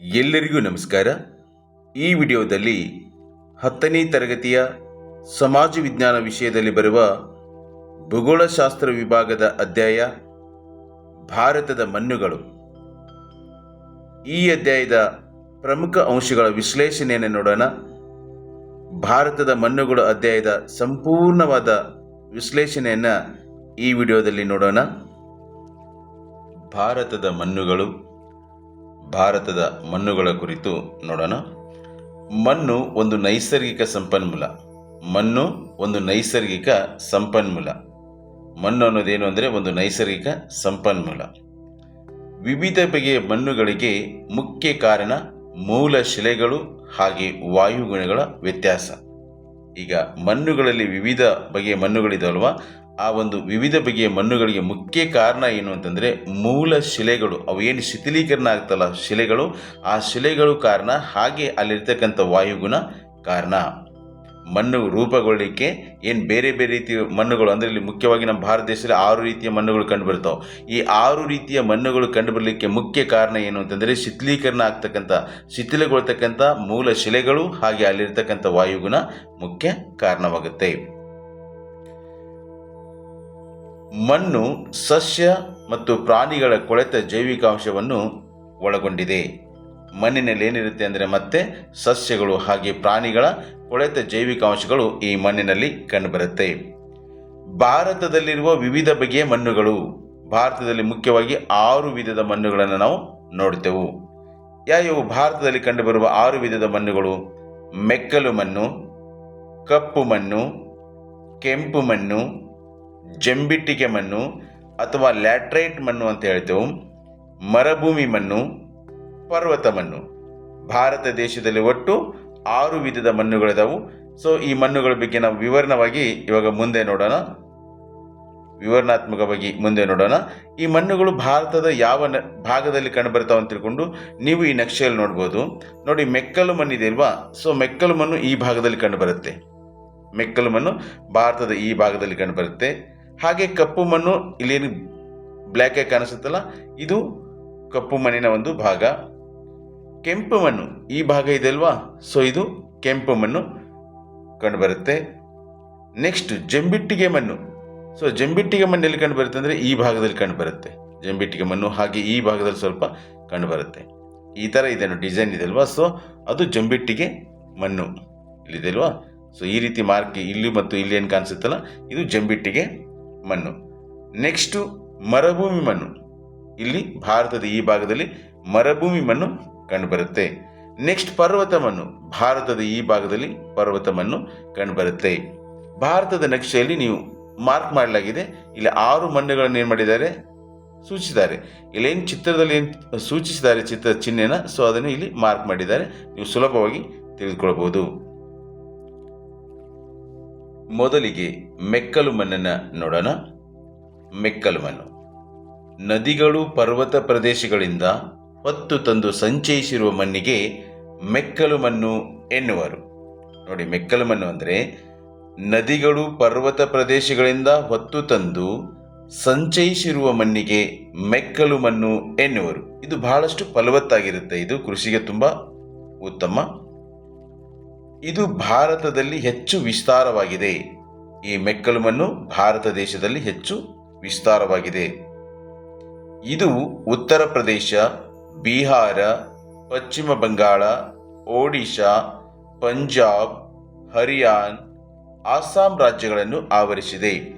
ಎಲ್ಲರಿಗೂ ನಮಸ್ಕಾರ. ಈ ವಿಡಿಯೋದಲ್ಲಿ ಹತ್ತನೇ ತರಗತಿಯ ಸಮಾಜ ವಿಜ್ಞಾನ ವಿಷಯದಲ್ಲಿ ಬರುವ ಭೂಗೋಳಶಾಸ್ತ್ರ ವಿಭಾಗದ ಅಧ್ಯಾಯ, ಭಾರತದ ಮಣ್ಣುಗಳು. ಈ ಅಧ್ಯಾಯದ ಪ್ರಮುಖ ಅಂಶಗಳ ವಿಶ್ಲೇಷಣೆಯನ್ನು ನೋಡೋಣ. ಭಾರತದ ಮಣ್ಣುಗಳು ಅಧ್ಯಾಯದ ಸಂಪೂರ್ಣವಾದ ವಿಶ್ಲೇಷಣೆಯನ್ನು ಈ ವಿಡಿಯೋದಲ್ಲಿ ನೋಡೋಣ. ಭಾರತದ ಮಣ್ಣುಗಳು ಭಾರತದ ಮಣ್ಣುಗಳ ಕುರಿತು ನೋಡೋಣ. ಮಣ್ಣು ಒಂದು ನೈಸರ್ಗಿಕ ಸಂಪನ್ಮೂಲ. ಮಣ್ಣು ಒಂದು ನೈಸರ್ಗಿಕ ಸಂಪನ್ಮೂಲ. ಮಣ್ಣು ಅನ್ನೋದೇನು ಅಂದರೆ ಒಂದು ನೈಸರ್ಗಿಕ ಸಂಪನ್ಮೂಲ. ವಿವಿಧ ಬಗೆಯ ಮಣ್ಣುಗಳಿಗೆ ಮುಖ್ಯ ಕಾರಣ ಮೂಲ ಶಿಲೆಗಳು ಹಾಗೆ ವಾಯುಗುಣಗಳ ವ್ಯತ್ಯಾಸ. ಈಗ ಮಣ್ಣುಗಳಲ್ಲಿ ವಿವಿಧ ಬಗೆಯ ಮಣ್ಣುಗಳಿದಾವಲ್ವಾ? ಆ ಒಂದು ವಿವಿಧ ಬಗೆಯ ಮಣ್ಣುಗಳಿಗೆ ಮುಖ್ಯ ಕಾರಣ ಏನು ಅಂತಂದರೆ ಮೂಲ ಶಿಲೆಗಳು. ಅವು ಏನು ಶಿಥಿಲೀಕರಣ ಆಗ್ತಲ್ಲ? ಶಿಲೆಗಳು. ಆ ಶಿಲೆಗಳು ಕಾರಣ ಹಾಗೆ ಅಲ್ಲಿರ್ತಕ್ಕಂಥ ವಾಯುಗುಣ ಕಾರಣ. ಮಣ್ಣು ರೂಪಗೊಳ್ಳಲಿಕ್ಕೆ ಏನು ಬೇರೆ ಬೇರೆ ರೀತಿಯ ಮಣ್ಣುಗಳು ಅಂದರೆ ಇಲ್ಲಿ ಮುಖ್ಯವಾಗಿ ನಮ್ಮ ಭಾರತ ದೇಶದಲ್ಲಿ ಆರು ರೀತಿಯ ಮಣ್ಣುಗಳು ಕಂಡುಬರ್ತಾವೆ. ಈ ಆರು ರೀತಿಯ ಮಣ್ಣುಗಳು ಕಂಡುಬರಲಿಕ್ಕೆ ಮುಖ್ಯ ಕಾರಣ ಏನು ಅಂತಂದರೆ ಶಿಥಿಲೀಕರಣ ಆಗ್ತಕ್ಕಂಥ, ಶಿಥಿಲಗೊಳ್ತಕ್ಕಂಥ ಮೂಲ ಶಿಲೆಗಳು ಹಾಗೆ ಅಲ್ಲಿರ್ತಕ್ಕಂಥ ವಾಯುಗುಣ ಮುಖ್ಯ ಕಾರಣವಾಗುತ್ತೆ. ಮಣ್ಣು, ಸಸ್ಯ ಮತ್ತು ಪ್ರಾಣಿಗಳ ಕೊಳೆತ ಜೈವಿಕಾಂಶವನ್ನು ಒಳಗೊಂಡಿದೆ. ಮಣ್ಣಿನಲ್ಲಿ ಏನಿರುತ್ತೆ ಅಂದರೆ ಮತ್ತೆ ಸಸ್ಯಗಳು ಹಾಗೆ ಪ್ರಾಣಿಗಳ ಕೊಳೆತ ಜೈವಿಕಾಂಶಗಳು ಈ ಮಣ್ಣಿನಲ್ಲಿ ಕಂಡುಬರುತ್ತೆ. ಭಾರತದಲ್ಲಿರುವ ವಿವಿಧ ಬಗೆಯ ಮಣ್ಣುಗಳು. ಭಾರತದಲ್ಲಿ ಮುಖ್ಯವಾಗಿ ಆರು ವಿಧದ ಮಣ್ಣುಗಳನ್ನು ನಾವು ನೋಡ್ತೇವೆ. ಯಾವ್ಯಾವು ಭಾರತದಲ್ಲಿ ಕಂಡುಬರುವ ಆರು ವಿಧದ ಮಣ್ಣುಗಳು? ಮೆಕ್ಕಲು ಮಣ್ಣು, ಕಪ್ಪು ಮಣ್ಣು, ಕೆಂಪು ಮಣ್ಣು ಜಂಬಿಟ್ಟಿಗೆ ಮಣ್ಣು ಅಥವಾ ಲ್ಯಾಟ್ರೈಟ್ ಮಣ್ಣು ಅಂತ ಹೇಳ್ತೇವೆ. ಮರಭೂಮಿ ಮಣ್ಣು, ಪರ್ವತ ಮಣ್ಣು. ಭಾರತ ದೇಶದಲ್ಲಿ ಒಟ್ಟು ಆರು ವಿಧದ ಮಣ್ಣುಗಳಿದಾವು ಸೊ ಈ ಮಣ್ಣುಗಳ ಬಗ್ಗೆ ನಾವು ವಿವರಣವಾಗಿ ಇವಾಗ ಮುಂದೆ ನೋಡೋಣ. ವಿವರಣಾತ್ಮಕವಾಗಿ ಮುಂದೆ ನೋಡೋಣ. ಈ ಮಣ್ಣುಗಳು ಭಾರತದ ಯಾವ ನ, ಭಾಗದಲ್ಲಿ ಕಂಡುಬರ್ತಾವೆ ಅಂತ ತಿಳ್ಕೊಂಡು ನೀವು ಈ ನಕ್ಷೆಯಲ್ಲಿ ನೋಡ್ಬೋದು. ನೋಡಿ, ಮೆಕ್ಕಲು ಮಣ್ಣಿದೆ ಅಲ್ವಾ? ಸೊ ಮೆಕ್ಕಲು ಮಣ್ಣು ಈ ಭಾಗದಲ್ಲಿ ಕಂಡುಬರುತ್ತೆ. ಮೆಕ್ಕಲು ಮಣ್ಣು ಭಾರತದ ಈ ಭಾಗದಲ್ಲಿ ಕಂಡುಬರುತ್ತೆ. ಹಾಗೆ ಕಪ್ಪು ಮಣ್ಣು, ಇಲ್ಲೇನು ಬ್ಲ್ಯಾಕ್ ಕಾಣಿಸುತ್ತಲ್ಲ, ಇದು ಕಪ್ಪು ಮಣ್ಣಿನ ಒಂದು ಭಾಗ. ಕೆಂಪು ಮಣ್ಣು, ಈ ಭಾಗ ಇದೆ ಅಲ್ವಾ ಸೊ ಇದು ಕೆಂಪು ಮಣ್ಣು ಕಂಡುಬರುತ್ತೆ. ನೆಕ್ಸ್ಟ್ ಜಂಬಿಟ್ಟಿಗೆ ಮಣ್ಣು. ಸೊ ಜಂಬಿಟ್ಟಿಗೆ ಮಣ್ಣು ಎಲ್ಲಿ ಕಂಡುಬರುತ್ತೆ ಅಂದರೆ ಈ ಭಾಗದಲ್ಲಿ ಕಂಡುಬರುತ್ತೆ. ಜಂಬಿಟ್ಟಿಗೆ ಮಣ್ಣು ಹಾಗೆ ಈ ಭಾಗದಲ್ಲಿ ಸ್ವಲ್ಪ ಕಂಡುಬರುತ್ತೆ. ಈ ಥರ ಇದೆ ಡಿಸೈನ್ ಇದೆ ಅಲ್ವಾ? ಸೊ ಅದು ಜಂಬಿಟ್ಟಿಗೆ ಮಣ್ಣು. ಇಲ್ಲಿದೆ ಅಲ್ವಾ? ಸೊ ಈ ರೀತಿ ಮಾರ್ಕ್ ಇಲ್ಲಿ ಮತ್ತು ಇಲ್ಲಿ ಏನು ಕಾಣಿಸುತ್ತಲ್ಲ, ಇದು ಜಂಬಿಟ್ಟಿಗೆ ಮಣ್ಣು. ನೆಕ್ಸ್ಟು ಮರುಭೂಮಿ ಮಣ್ಣು. ಇಲ್ಲಿ ಭಾರತದ ಈ ಭಾಗದಲ್ಲಿ ಮರುಭೂಮಿ ಮಣ್ಣು ಕಂಡುಬರುತ್ತೆ. ನೆಕ್ಸ್ಟ್ ಪರ್ವತ ಮಣ್ಣು. ಭಾರತದ ಈ ಭಾಗದಲ್ಲಿ ಪರ್ವತ ಮಣ್ಣು ಕಂಡುಬರುತ್ತೆ. ಭಾರತದ ನಕ್ಷೆಯಲ್ಲಿ ನೀವು ಮಾರ್ಕ್ ಮಾಡಲಾಗಿದೆ. ಇಲ್ಲಿ ಆರು ಮಣ್ಣುಗಳನ್ನು ಏನು ಮಾಡಿದ್ದಾರೆ? ಸೂಚಿಸಿದ್ದಾರೆ. ಇಲ್ಲೇನು ಚಿತ್ರದಲ್ಲಿ ಏನು ಸೂಚಿಸಿದ್ದಾರೆ ಚಿತ್ರ ಚಿಹ್ನೆನ ಸೊ ಅದನ್ನು ಇಲ್ಲಿ ಮಾರ್ಕ್ ಮಾಡಿದ್ದಾರೆ. ನೀವು ಸುಲಭವಾಗಿ ತಿಳಿದುಕೊಳ್ಬಹುದು. ಮೊದಲಿಗೆ ಮೆಕ್ಕಲು ಮಣ್ಣನ್ನು ನೋಡೋಣ. ಮೆಕ್ಕಲು ಮಣ್ಣು ನದಿಗಳು ಪರ್ವತ ಪ್ರದೇಶಗಳಿಂದ ಹೊತ್ತು ತಂದು ಸಂಚಯಿಸಿರುವ ಮಣ್ಣಿಗೆ ಮೆಕ್ಕಲು ಮಣ್ಣು ಎನ್ನುವರು. ನೋಡಿ ಮೆಕ್ಕಲು ಮಣ್ಣು ಅಂದರೆ ನದಿಗಳು ಪರ್ವತ ಪ್ರದೇಶಗಳಿಂದ ಹೊತ್ತು ತಂದು ಸಂಚಯಿಸಿರುವ ಮಣ್ಣಿಗೆ ಮೆಕ್ಕಲು ಮಣ್ಣು ಎನ್ನುವರು. ಇದು ಬಹಳಷ್ಟು ಫಲವತ್ತಾಗಿರುತ್ತೆ. ಇದು ಕೃಷಿಗೆ ತುಂಬ ಉತ್ತಮ ಇದು ಭಾರತದಲ್ಲಿ ಹೆಚ್ಚು ವಿಸ್ತಾರವಾಗಿದೆ. ಈ ಮೆಕ್ಕಲು ಮಣ್ಣು ಭಾರತ ದೇಶದಲ್ಲಿ ಹೆಚ್ಚು ವಿಸ್ತಾರವಾಗಿದೆ. ಇದು ಉತ್ತರ ಪ್ರದೇಶ, ಬಿಹಾರ, ಪಶ್ಚಿಮ ಬಂಗಾಳ, ಒಡಿಶಾ, ಪಂಜಾಬ್, ಹರಿಯಾಣ, ಅಸ್ಸಾಂ ರಾಜ್ಯಗಳನ್ನು ಆವರಿಸಿದೆ.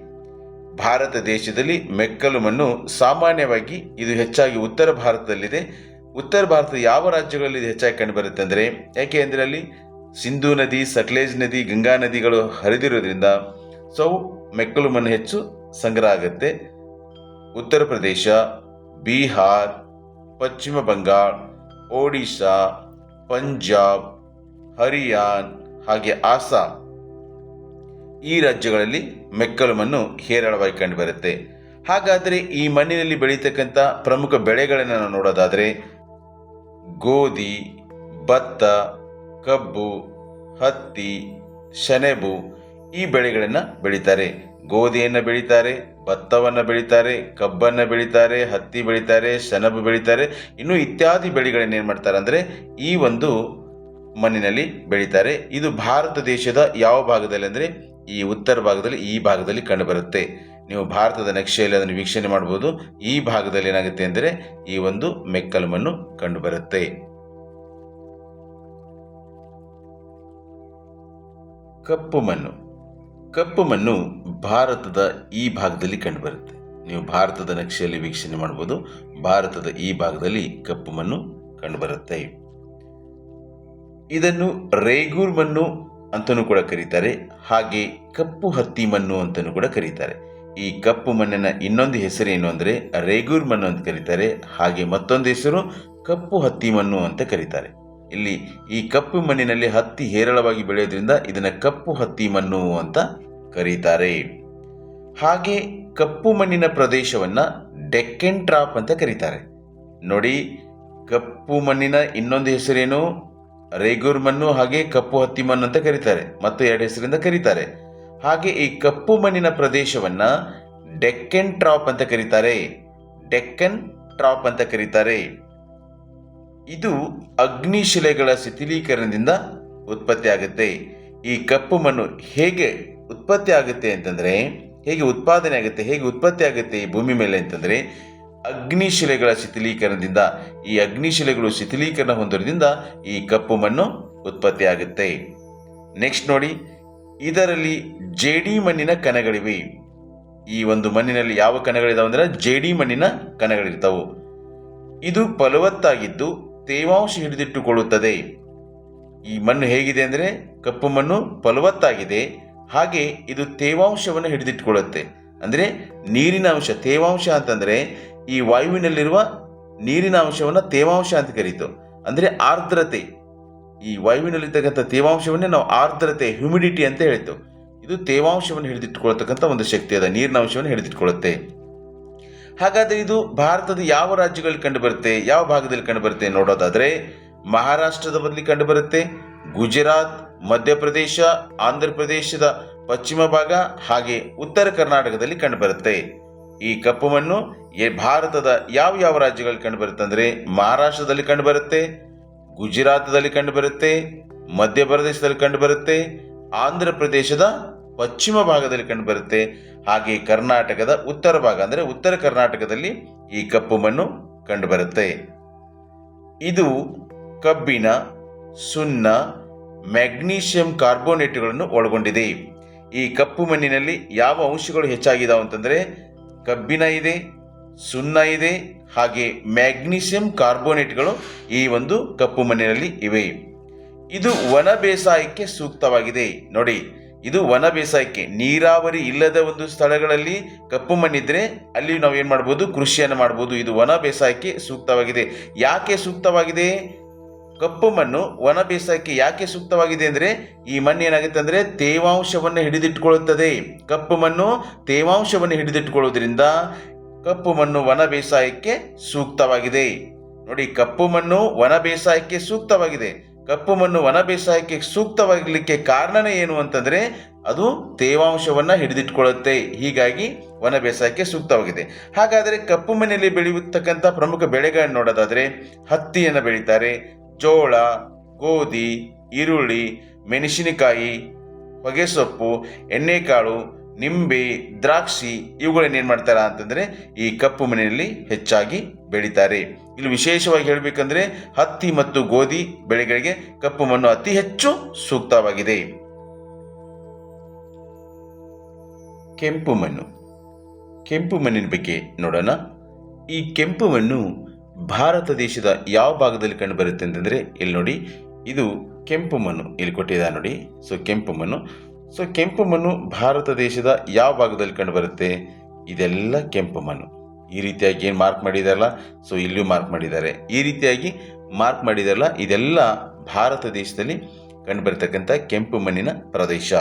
ಭಾರತ ದೇಶದಲ್ಲಿ ಮೆಕ್ಕಲು ಮಣ್ಣು ಸಾಮಾನ್ಯವಾಗಿ ಇದು ಹೆಚ್ಚಾಗಿ ಉತ್ತರ ಭಾರತದಲ್ಲಿದೆ. ಉತ್ತರ ಭಾರತದ ಯಾವ ರಾಜ್ಯಗಳಲ್ಲಿ ಇದು ಹೆಚ್ಚಾಗಿ ಕಂಡುಬರುತ್ತೆ ಅಂದರೆ ಯಾಕೆ ಅಂದರೆ ಅಲ್ಲಿ ಸಿಂಧೂ ನದಿ, ಸಟ್ಲೇಜ್ ನದಿ, ಗಂಗಾ ನದಿಗಳು ಹರಿದಿರೋದ್ರಿಂದ ಸೊ ಮೆಕ್ಕಲು ಮಣ್ಣು ಹೆಚ್ಚು ಸಂಗ್ರಹ ಆಗುತ್ತೆ ಉತ್ತರ ಪ್ರದೇಶ, ಬಿಹಾರ್, ಪಶ್ಚಿಮ ಬಂಗಾಳ, ಒಡಿಶಾ, ಪಂಜಾಬ್, ಹರಿಯಾಣ ಹಾಗೆ ಆಸಾಂ ಈ ರಾಜ್ಯಗಳಲ್ಲಿ ಮೆಕ್ಕಲು ಮಣ್ಣು ಹೇರಳವಾಗಿ ಕಂಡುಬರುತ್ತೆ. ಹಾಗಾದರೆ ಈ ಮಣ್ಣಿನಲ್ಲಿ ಬೆಳೀತಕ್ಕಂಥ ಪ್ರಮುಖ ಬೆಳೆಗಳನ್ನು ನಾವು ನೋಡೋದಾದರೆ ಗೋಧಿ, ಭತ್ತ ಕಬ್ಬು, ಹತ್ತಿ, ಸೆಣಬು ಈ ಬೆಳೆಗಳನ್ನು ಬೆಳೀತಾರೆ. ಗೋಧಿಯನ್ನು ಬೆಳೀತಾರೆ, ಭತ್ತವನ್ನು ಬೆಳೀತಾರೆ, ಕಬ್ಬನ್ನು ಬೆಳೀತಾರೆ, ಹತ್ತಿ ಬೆಳೀತಾರೆ, ಸೆಣಬು ಬೆಳೀತಾರೆ. ಇನ್ನು ಇತ್ಯಾದಿ ಬೆಳೆಗಳನ್ನು ಏನು ಮಾಡ್ತಾರೆ ಅಂದರೆ ಈ ಒಂದು ಮಣ್ಣಿನಲ್ಲಿ ಬೆಳೀತಾರೆ. ಇದು ಭಾರತ ದೇಶದ ಯಾವ ಭಾಗದಲ್ಲಿ ಅಂದರೆ ಈ ಉತ್ತರ ಭಾಗದಲ್ಲಿ, ಈ ಭಾಗದಲ್ಲಿ ಕಂಡುಬರುತ್ತೆ. ನೀವು ಭಾರತದ ನಕ್ಷೆಯಲ್ಲಿ ಅದನ್ನು ವೀಕ್ಷಣೆ ಮಾಡ್ಬೋದು. ಈ ಭಾಗದಲ್ಲಿ ಏನಾಗುತ್ತೆ ಅಂದರೆ ಈ ಒಂದು ಮೆಕ್ಕಲು ಮಣ್ಣು ಕಂಡುಬರುತ್ತೆ. ಕಪ್ಪು ಮಣ್ಣು. ಕಪ್ಪು ಮಣ್ಣು ಭಾರತದ ಈ ಭಾಗದಲ್ಲಿ ಕಂಡುಬರುತ್ತೆ. ನೀವು ಭಾರತದ ನಕ್ಷೆಯಲ್ಲಿ ವೀಕ್ಷಣೆ ಮಾಡ್ಬೋದು. ಭಾರತದ ಈ ಭಾಗದಲ್ಲಿ ಕಪ್ಪು ಮಣ್ಣು ಕಂಡುಬರುತ್ತೆ. ಇದನ್ನು ರೇಗೂರ್ ಮಣ್ಣು ಅಂತಲೂ ಕೂಡ ಕರೀತಾರೆ. ಹಾಗೆ ಕಪ್ಪು ಹತ್ತಿ ಮಣ್ಣು ಅಂತಲೂ ಕೂಡ ಕರೀತಾರೆ. ಈ ಕಪ್ಪು ಮಣ್ಣಿನ ಇನ್ನೊಂದು ಹೆಸರೇನು ಅಂದರೆ ರೇಗೂರ್ ಮಣ್ಣು ಅಂತ ಕರೀತಾರೆ. ಹಾಗೆ ಮತ್ತೊಂದು ಹೆಸರು ಕಪ್ಪು ಹತ್ತಿ ಮಣ್ಣು ಅಂತ ಕರೀತಾರೆ. ಇಲ್ಲಿ ಈ ಕಪ್ಪು ಮಣ್ಣಿನಲ್ಲಿ ಹತ್ತಿ ಹೇರಳವಾಗಿ ಬೆಳೆಯೋದ್ರಿಂದ ಇದನ್ನ ಕಪ್ಪು ಹತ್ತಿ ಮಣ್ಣು ಅಂತ ಕರೀತಾರೆ. ಹಾಗೆ ಕಪ್ಪು ಮಣ್ಣಿನ ಪ್ರದೇಶವನ್ನ ಡೆಕ್ಕನ್ ಟ್ರಾಪ್ ಅಂತ ಕರೀತಾರೆ. ನೋಡಿ, ಕಪ್ಪು ಮಣ್ಣಿನ ಇನ್ನೊಂದು ಹೆಸರೇನು? ರೇಗೂರ್ ಮಣ್ಣು ಹಾಗೆ ಕಪ್ಪು ಹತ್ತಿ ಮಣ್ಣು ಅಂತ ಕರೀತಾರೆ. ಮತ್ತು ಎರಡು ಹೆಸರಿಂದ ಕರೀತಾರೆ. ಹಾಗೆ ಈ ಕಪ್ಪು ಮಣ್ಣಿನ ಪ್ರದೇಶವನ್ನ ಡೆಕ್ಕನ್ ಟ್ರಾಪ್ ಅಂತ ಕರೀತಾರೆ. ಡೆಕ್ಕನ್ ಟ್ರಾಪ್ ಅಂತ ಕರೀತಾರೆ. ಇದು ಅಗ್ನಿಶಿಲೆಗಳ ಶಿಥಿಲೀಕರಣದಿಂದ ಉತ್ಪತ್ತಿ ಆಗುತ್ತೆ ಈ ಕಪ್ಪು ಮಣ್ಣು ಹೇಗೆ ಉತ್ಪತ್ತಿ ಆಗುತ್ತೆ ಅಂತಂದ್ರೆ, ಹೇಗೆ ಉತ್ಪಾದನೆ ಆಗುತ್ತೆ, ಹೇಗೆ ಉತ್ಪತ್ತಿ ಆಗುತ್ತೆ ಈ ಭೂಮಿ ಮೇಲೆ ಅಂತಂದ್ರೆ, ಅಗ್ನಿಶಿಲೆಗಳ ಶಿಥಿಲೀಕರಣದಿಂದ, ಈ ಅಗ್ನಿಶಿಲೆಗಳು ಶಿಥಿಲೀಕರಣ ಹೊಂದೋದ್ರಿಂದ ಈ ಕಪ್ಪು ಮಣ್ಣು ಉತ್ಪತ್ತಿ ಆಗುತ್ತೆ ನೆಕ್ಸ್ಟ್ ನೋಡಿ, ಇದರಲ್ಲಿ ಜೇಡಿ ಮಣ್ಣಿನ ಕಣಗಳಿವೆ. ಈ ಒಂದು ಮಣ್ಣಿನಲ್ಲಿ ಯಾವ ಕಣಗಳಿದಾವೆ ಅಂದ್ರೆ ಜೇಡಿ ಮಣ್ಣಿನ ಕಣಗಳಿರ್ತವೆ. ಇದು ಫಲವತ್ತಾಗಿದ್ದು ತೇವಾಂಶ ಹಿಡಿದಿಟ್ಟುಕೊಳ್ಳುತ್ತದೆ. ಈ ಮಣ್ಣು ಹೇಗಿದೆ ಅಂದರೆ ಕಪ್ಪು ಮಣ್ಣು ಫಲವತ್ತಾಗಿದೆ. ಹಾಗೆ ಇದು ತೇವಾಂಶವನ್ನು ಹಿಡಿದಿಟ್ಟುಕೊಳ್ಳುತ್ತೆ. ಅಂದರೆ ನೀರಿನ ಅಂಶ, ತೇವಾಂಶ ಅಂತಂದರೆ ಈ ವಾಯುವಿನಲ್ಲಿರುವ ನೀರಿನ ಅಂಶವನ್ನು ತೇವಾಂಶ ಅಂತ ಕರೀತು. ಅಂದರೆ ಆರ್ದ್ರತೆ. ಈ ವಾಯುವಿನಲ್ಲಿರ್ತಕ್ಕಂಥ ತೇವಾಂಶವನ್ನೇ ನಾವು ಆರ್ದ್ರತೆ ಹ್ಯುಮಿಡಿಟಿ ಅಂತ ಹೇಳ್ತು ಇದು ತೇವಾಂಶವನ್ನು ಹಿಡಿದಿಟ್ಟುಕೊಳ್ತಕ್ಕಂಥ ಒಂದು ಶಕ್ತಿ ಅದ, ನೀರಿನ ಅಂಶವನ್ನು ಹಿಡಿದಿಟ್ಟುಕೊಳ್ಳುತ್ತೆ. ಹಾಗಾದ್ರೆ ಇದು ಭಾರತದ ಯಾವ ರಾಜ್ಯಗಳಲ್ಲಿ ಕಂಡುಬರುತ್ತೆ ಯಾವ ಭಾಗದಲ್ಲಿ ಕಂಡುಬರುತ್ತೆ ನೋಡೋದಾದ್ರೆ ಮಹಾರಾಷ್ಟ್ರದ ಬದಲಿ ಕಂಡುಬರುತ್ತೆ ಗುಜರಾತ್, ಮಧ್ಯಪ್ರದೇಶ ಆಂಧ್ರ ಪ್ರದೇಶದ ಪಶ್ಚಿಮ ಭಾಗ ಹಾಗೆ ಉತ್ತರ ಕರ್ನಾಟಕದಲ್ಲಿ ಕಂಡುಬರುತ್ತೆ ಈ ಕಪ್ಪು ಮಣ್ಣು ಭಾರತದ ಯಾವ ಯಾವ ರಾಜ್ಯಗಳಲ್ಲಿ ಕಂಡುಬರುತ್ತೆ ಅಂದ್ರೆ ಮಹಾರಾಷ್ಟ್ರದಲ್ಲಿ ಕಂಡುಬರುತ್ತೆ ಗುಜರಾತದಲ್ಲಿ ಕಂಡುಬರುತ್ತೆ ಮಧ್ಯಪ್ರದೇಶದಲ್ಲಿ ಕಂಡುಬರುತ್ತೆ ಆಂಧ್ರ ಪ್ರದೇಶದ ಪಶ್ಚಿಮ ಭಾಗದಲ್ಲಿ ಕಂಡುಬರುತ್ತೆ ಹಾಗೆ ಕರ್ನಾಟಕದ ಉತ್ತರ ಭಾಗ, ಅಂದರೆ ಉತ್ತರ ಕರ್ನಾಟಕದಲ್ಲಿ ಈ ಕಪ್ಪು ಮಣ್ಣು ಕಂಡುಬರುತ್ತೆ. ಇದು ಕಬ್ಬಿಣ ಸುಣ್ಣ, ಮ್ಯಾಗ್ನೀಷಿಯಂ ಕಾರ್ಬೋನೇಟ್ಗಳನ್ನು ಒಳಗೊಂಡಿದೆ. ಈ ಕಪ್ಪು ಮಣ್ಣಿನಲ್ಲಿ ಯಾವ ಅಂಶಗಳು ಹೆಚ್ಚಾಗಿದಾವೆ ಅಂತಂದರೆ ಕಬ್ಬಿಣ ಇದೆ, ಸುಣ್ಣ ಇದೆ, ಹಾಗೆ ಮ್ಯಾಗ್ನೀಷಿಯಂ ಕಾರ್ಬೋನೇಟ್ಗಳು ಈ ಒಂದು ಕಪ್ಪು ಮಣ್ಣಿನಲ್ಲಿ ಇವೆ. ಇದು ಒಣ ಬೇಸಾಯಕ್ಕೆ ಸೂಕ್ತವಾಗಿದೆ. ನೋಡಿ ಇದು ವನ ಬೇಸಾಯಕ್ಕೆ ನೀರಾವರಿ ಇಲ್ಲದ ಒಂದು ಸ್ಥಳಗಳಲ್ಲಿ ಕಪ್ಪು ಮಣ್ಣಿದ್ರೆ ಅಲ್ಲಿ ನಾವು ಏನು ಮಾಡ್ಬೋದು? ಕೃಷಿಯನ್ನು ಮಾಡ್ಬೋದು. ಇದು ವನ ಬೇಸಾಯಕ್ಕೆ ಸೂಕ್ತವಾಗಿದೆ. ಯಾಕೆ ಸೂಕ್ತವಾಗಿದೆ? ಕಪ್ಪು ಮಣ್ಣು ಒಣ ಬೇಸಾಯಕ್ಕೆ ಯಾಕೆ ಸೂಕ್ತವಾಗಿದೆ ಅಂದರೆ ಈ ಮಣ್ಣು ಏನಾಗುತ್ತೆ ಅಂದರೆ ತೇವಾಂಶವನ್ನು ಹಿಡಿದಿಟ್ಟುಕೊಳ್ಳುತ್ತದೆ ಕಪ್ಪು ಮಣ್ಣು ತೇವಾಂಶವನ್ನು ಹಿಡಿದಿಟ್ಟುಕೊಳ್ಳುವುದರಿಂದ ಕಪ್ಪು ಮಣ್ಣು ವನ ಬೇಸಾಯಕ್ಕೆ ಸೂಕ್ತವಾಗಿದೆ. ನೋಡಿ, ಕಪ್ಪು ಮಣ್ಣು ವನ ಬೇಸಾಯಕ್ಕೆ ಸೂಕ್ತವಾಗಿದೆ. ಕಪ್ಪು ಮಣ್ಣು ವನ ಬೇಸಾಯಕ್ಕೆ ಸೂಕ್ತವಾಗಲಿಕ್ಕೆ ಕಾರಣನೇ ಏನು ಅಂತಂದರೆ ಅದು ತೇವಾಂಶವನ್ನು ಹಿಡಿದಿಟ್ಕೊಳ್ಳುತ್ತೆ. ಹೀಗಾಗಿ ವನ ಬೇಸಾಯಕ್ಕೆ ಸೂಕ್ತವಾಗಿದೆ. ಹಾಗಾದರೆ ಕಪ್ಪು ಮಣ್ಣಿನಲ್ಲಿ ಬೆಳೆಯತಕ್ಕಂಥ ಪ್ರಮುಖ ಬೆಳೆಗಳನ್ನು ನೋಡೋದಾದರೆ ಹತ್ತಿಯನ್ನು ಬೆಳೀತಾರೆ. ಜೋಳ, ಗೋಧಿ, ಈರುಳ್ಳಿ, ಮೆಣಸಿನಕಾಯಿ, ಹೊಗೆಸೊಪ್ಪು, ಎಣ್ಣೆಕಾಳು ನಿಂಬೆ, ದ್ರಾಕ್ಷಿ ಇವುಗಳನ್ನ ಏನು ಮಾಡ್ತಾರ ಅಂತಂದ್ರೆ ಈ ಕಪ್ಪು ಮಣ್ಣಿನಲ್ಲಿ ಹೆಚ್ಚಾಗಿ ಬೆಳೀತಾರೆ. ಇಲ್ಲಿ ವಿಶೇಷವಾಗಿ ಹೇಳಬೇಕಂದ್ರೆ ಹತ್ತಿ ಮತ್ತು ಗೋಧಿ ಬೆಳೆಗಳಿಗೆ ಕಪ್ಪು ಮಣ್ಣು ಅತಿ ಹೆಚ್ಚು ಸೂಕ್ತವಾಗಿದೆ. ಕೆಂಪು ಮಣ್ಣು. ಕೆಂಪು ಮಣ್ಣಿನ ಬಗ್ಗೆ ನೋಡೋಣ. ಈ ಕೆಂಪು ಮಣ್ಣು ಭಾರತ ದೇಶದ ಯಾವ ಭಾಗದಲ್ಲಿ ಕಂಡುಬರುತ್ತೆ ಅಂತಂದರೆ ಇಲ್ಲಿ ನೋಡಿ. ಇದು ಕೆಂಪು ಮಣ್ಣು. ಇಲ್ಲಿ ಕೊಟ್ಟಿದ್ದಾರೆ ನೋಡಿ. ಸೊ ಕೆಂಪು ಮಣ್ಣು. ಸೊ ಕೆಂಪು ಮಣ್ಣು ಭಾರತ ದೇಶದ ಯಾವ ಭಾಗದಲ್ಲಿ ಕಂಡುಬರುತ್ತೆ? ಇದೆಲ್ಲ ಕೆಂಪು ಮಣ್ಣು. ಈ ರೀತಿಯಾಗಿ ಏನು ಮಾರ್ಕ್ ಮಾಡಿದಾರಲ್ಲ? ಸೊ ಇಲ್ಲಿಯೂ ಮಾರ್ಕ್ ಮಾಡಿದ್ದಾರೆ. ಈ ರೀತಿಯಾಗಿ ಮಾರ್ಕ್ ಮಾಡಿದಾರಲ್ಲ? ಇದೆಲ್ಲ ಭಾರತ ದೇಶದಲ್ಲಿ ಕಂಡುಬರ್ತಕ್ಕಂಥ ಕೆಂಪು ಮಣ್ಣಿನ ಪ್ರದೇಶ.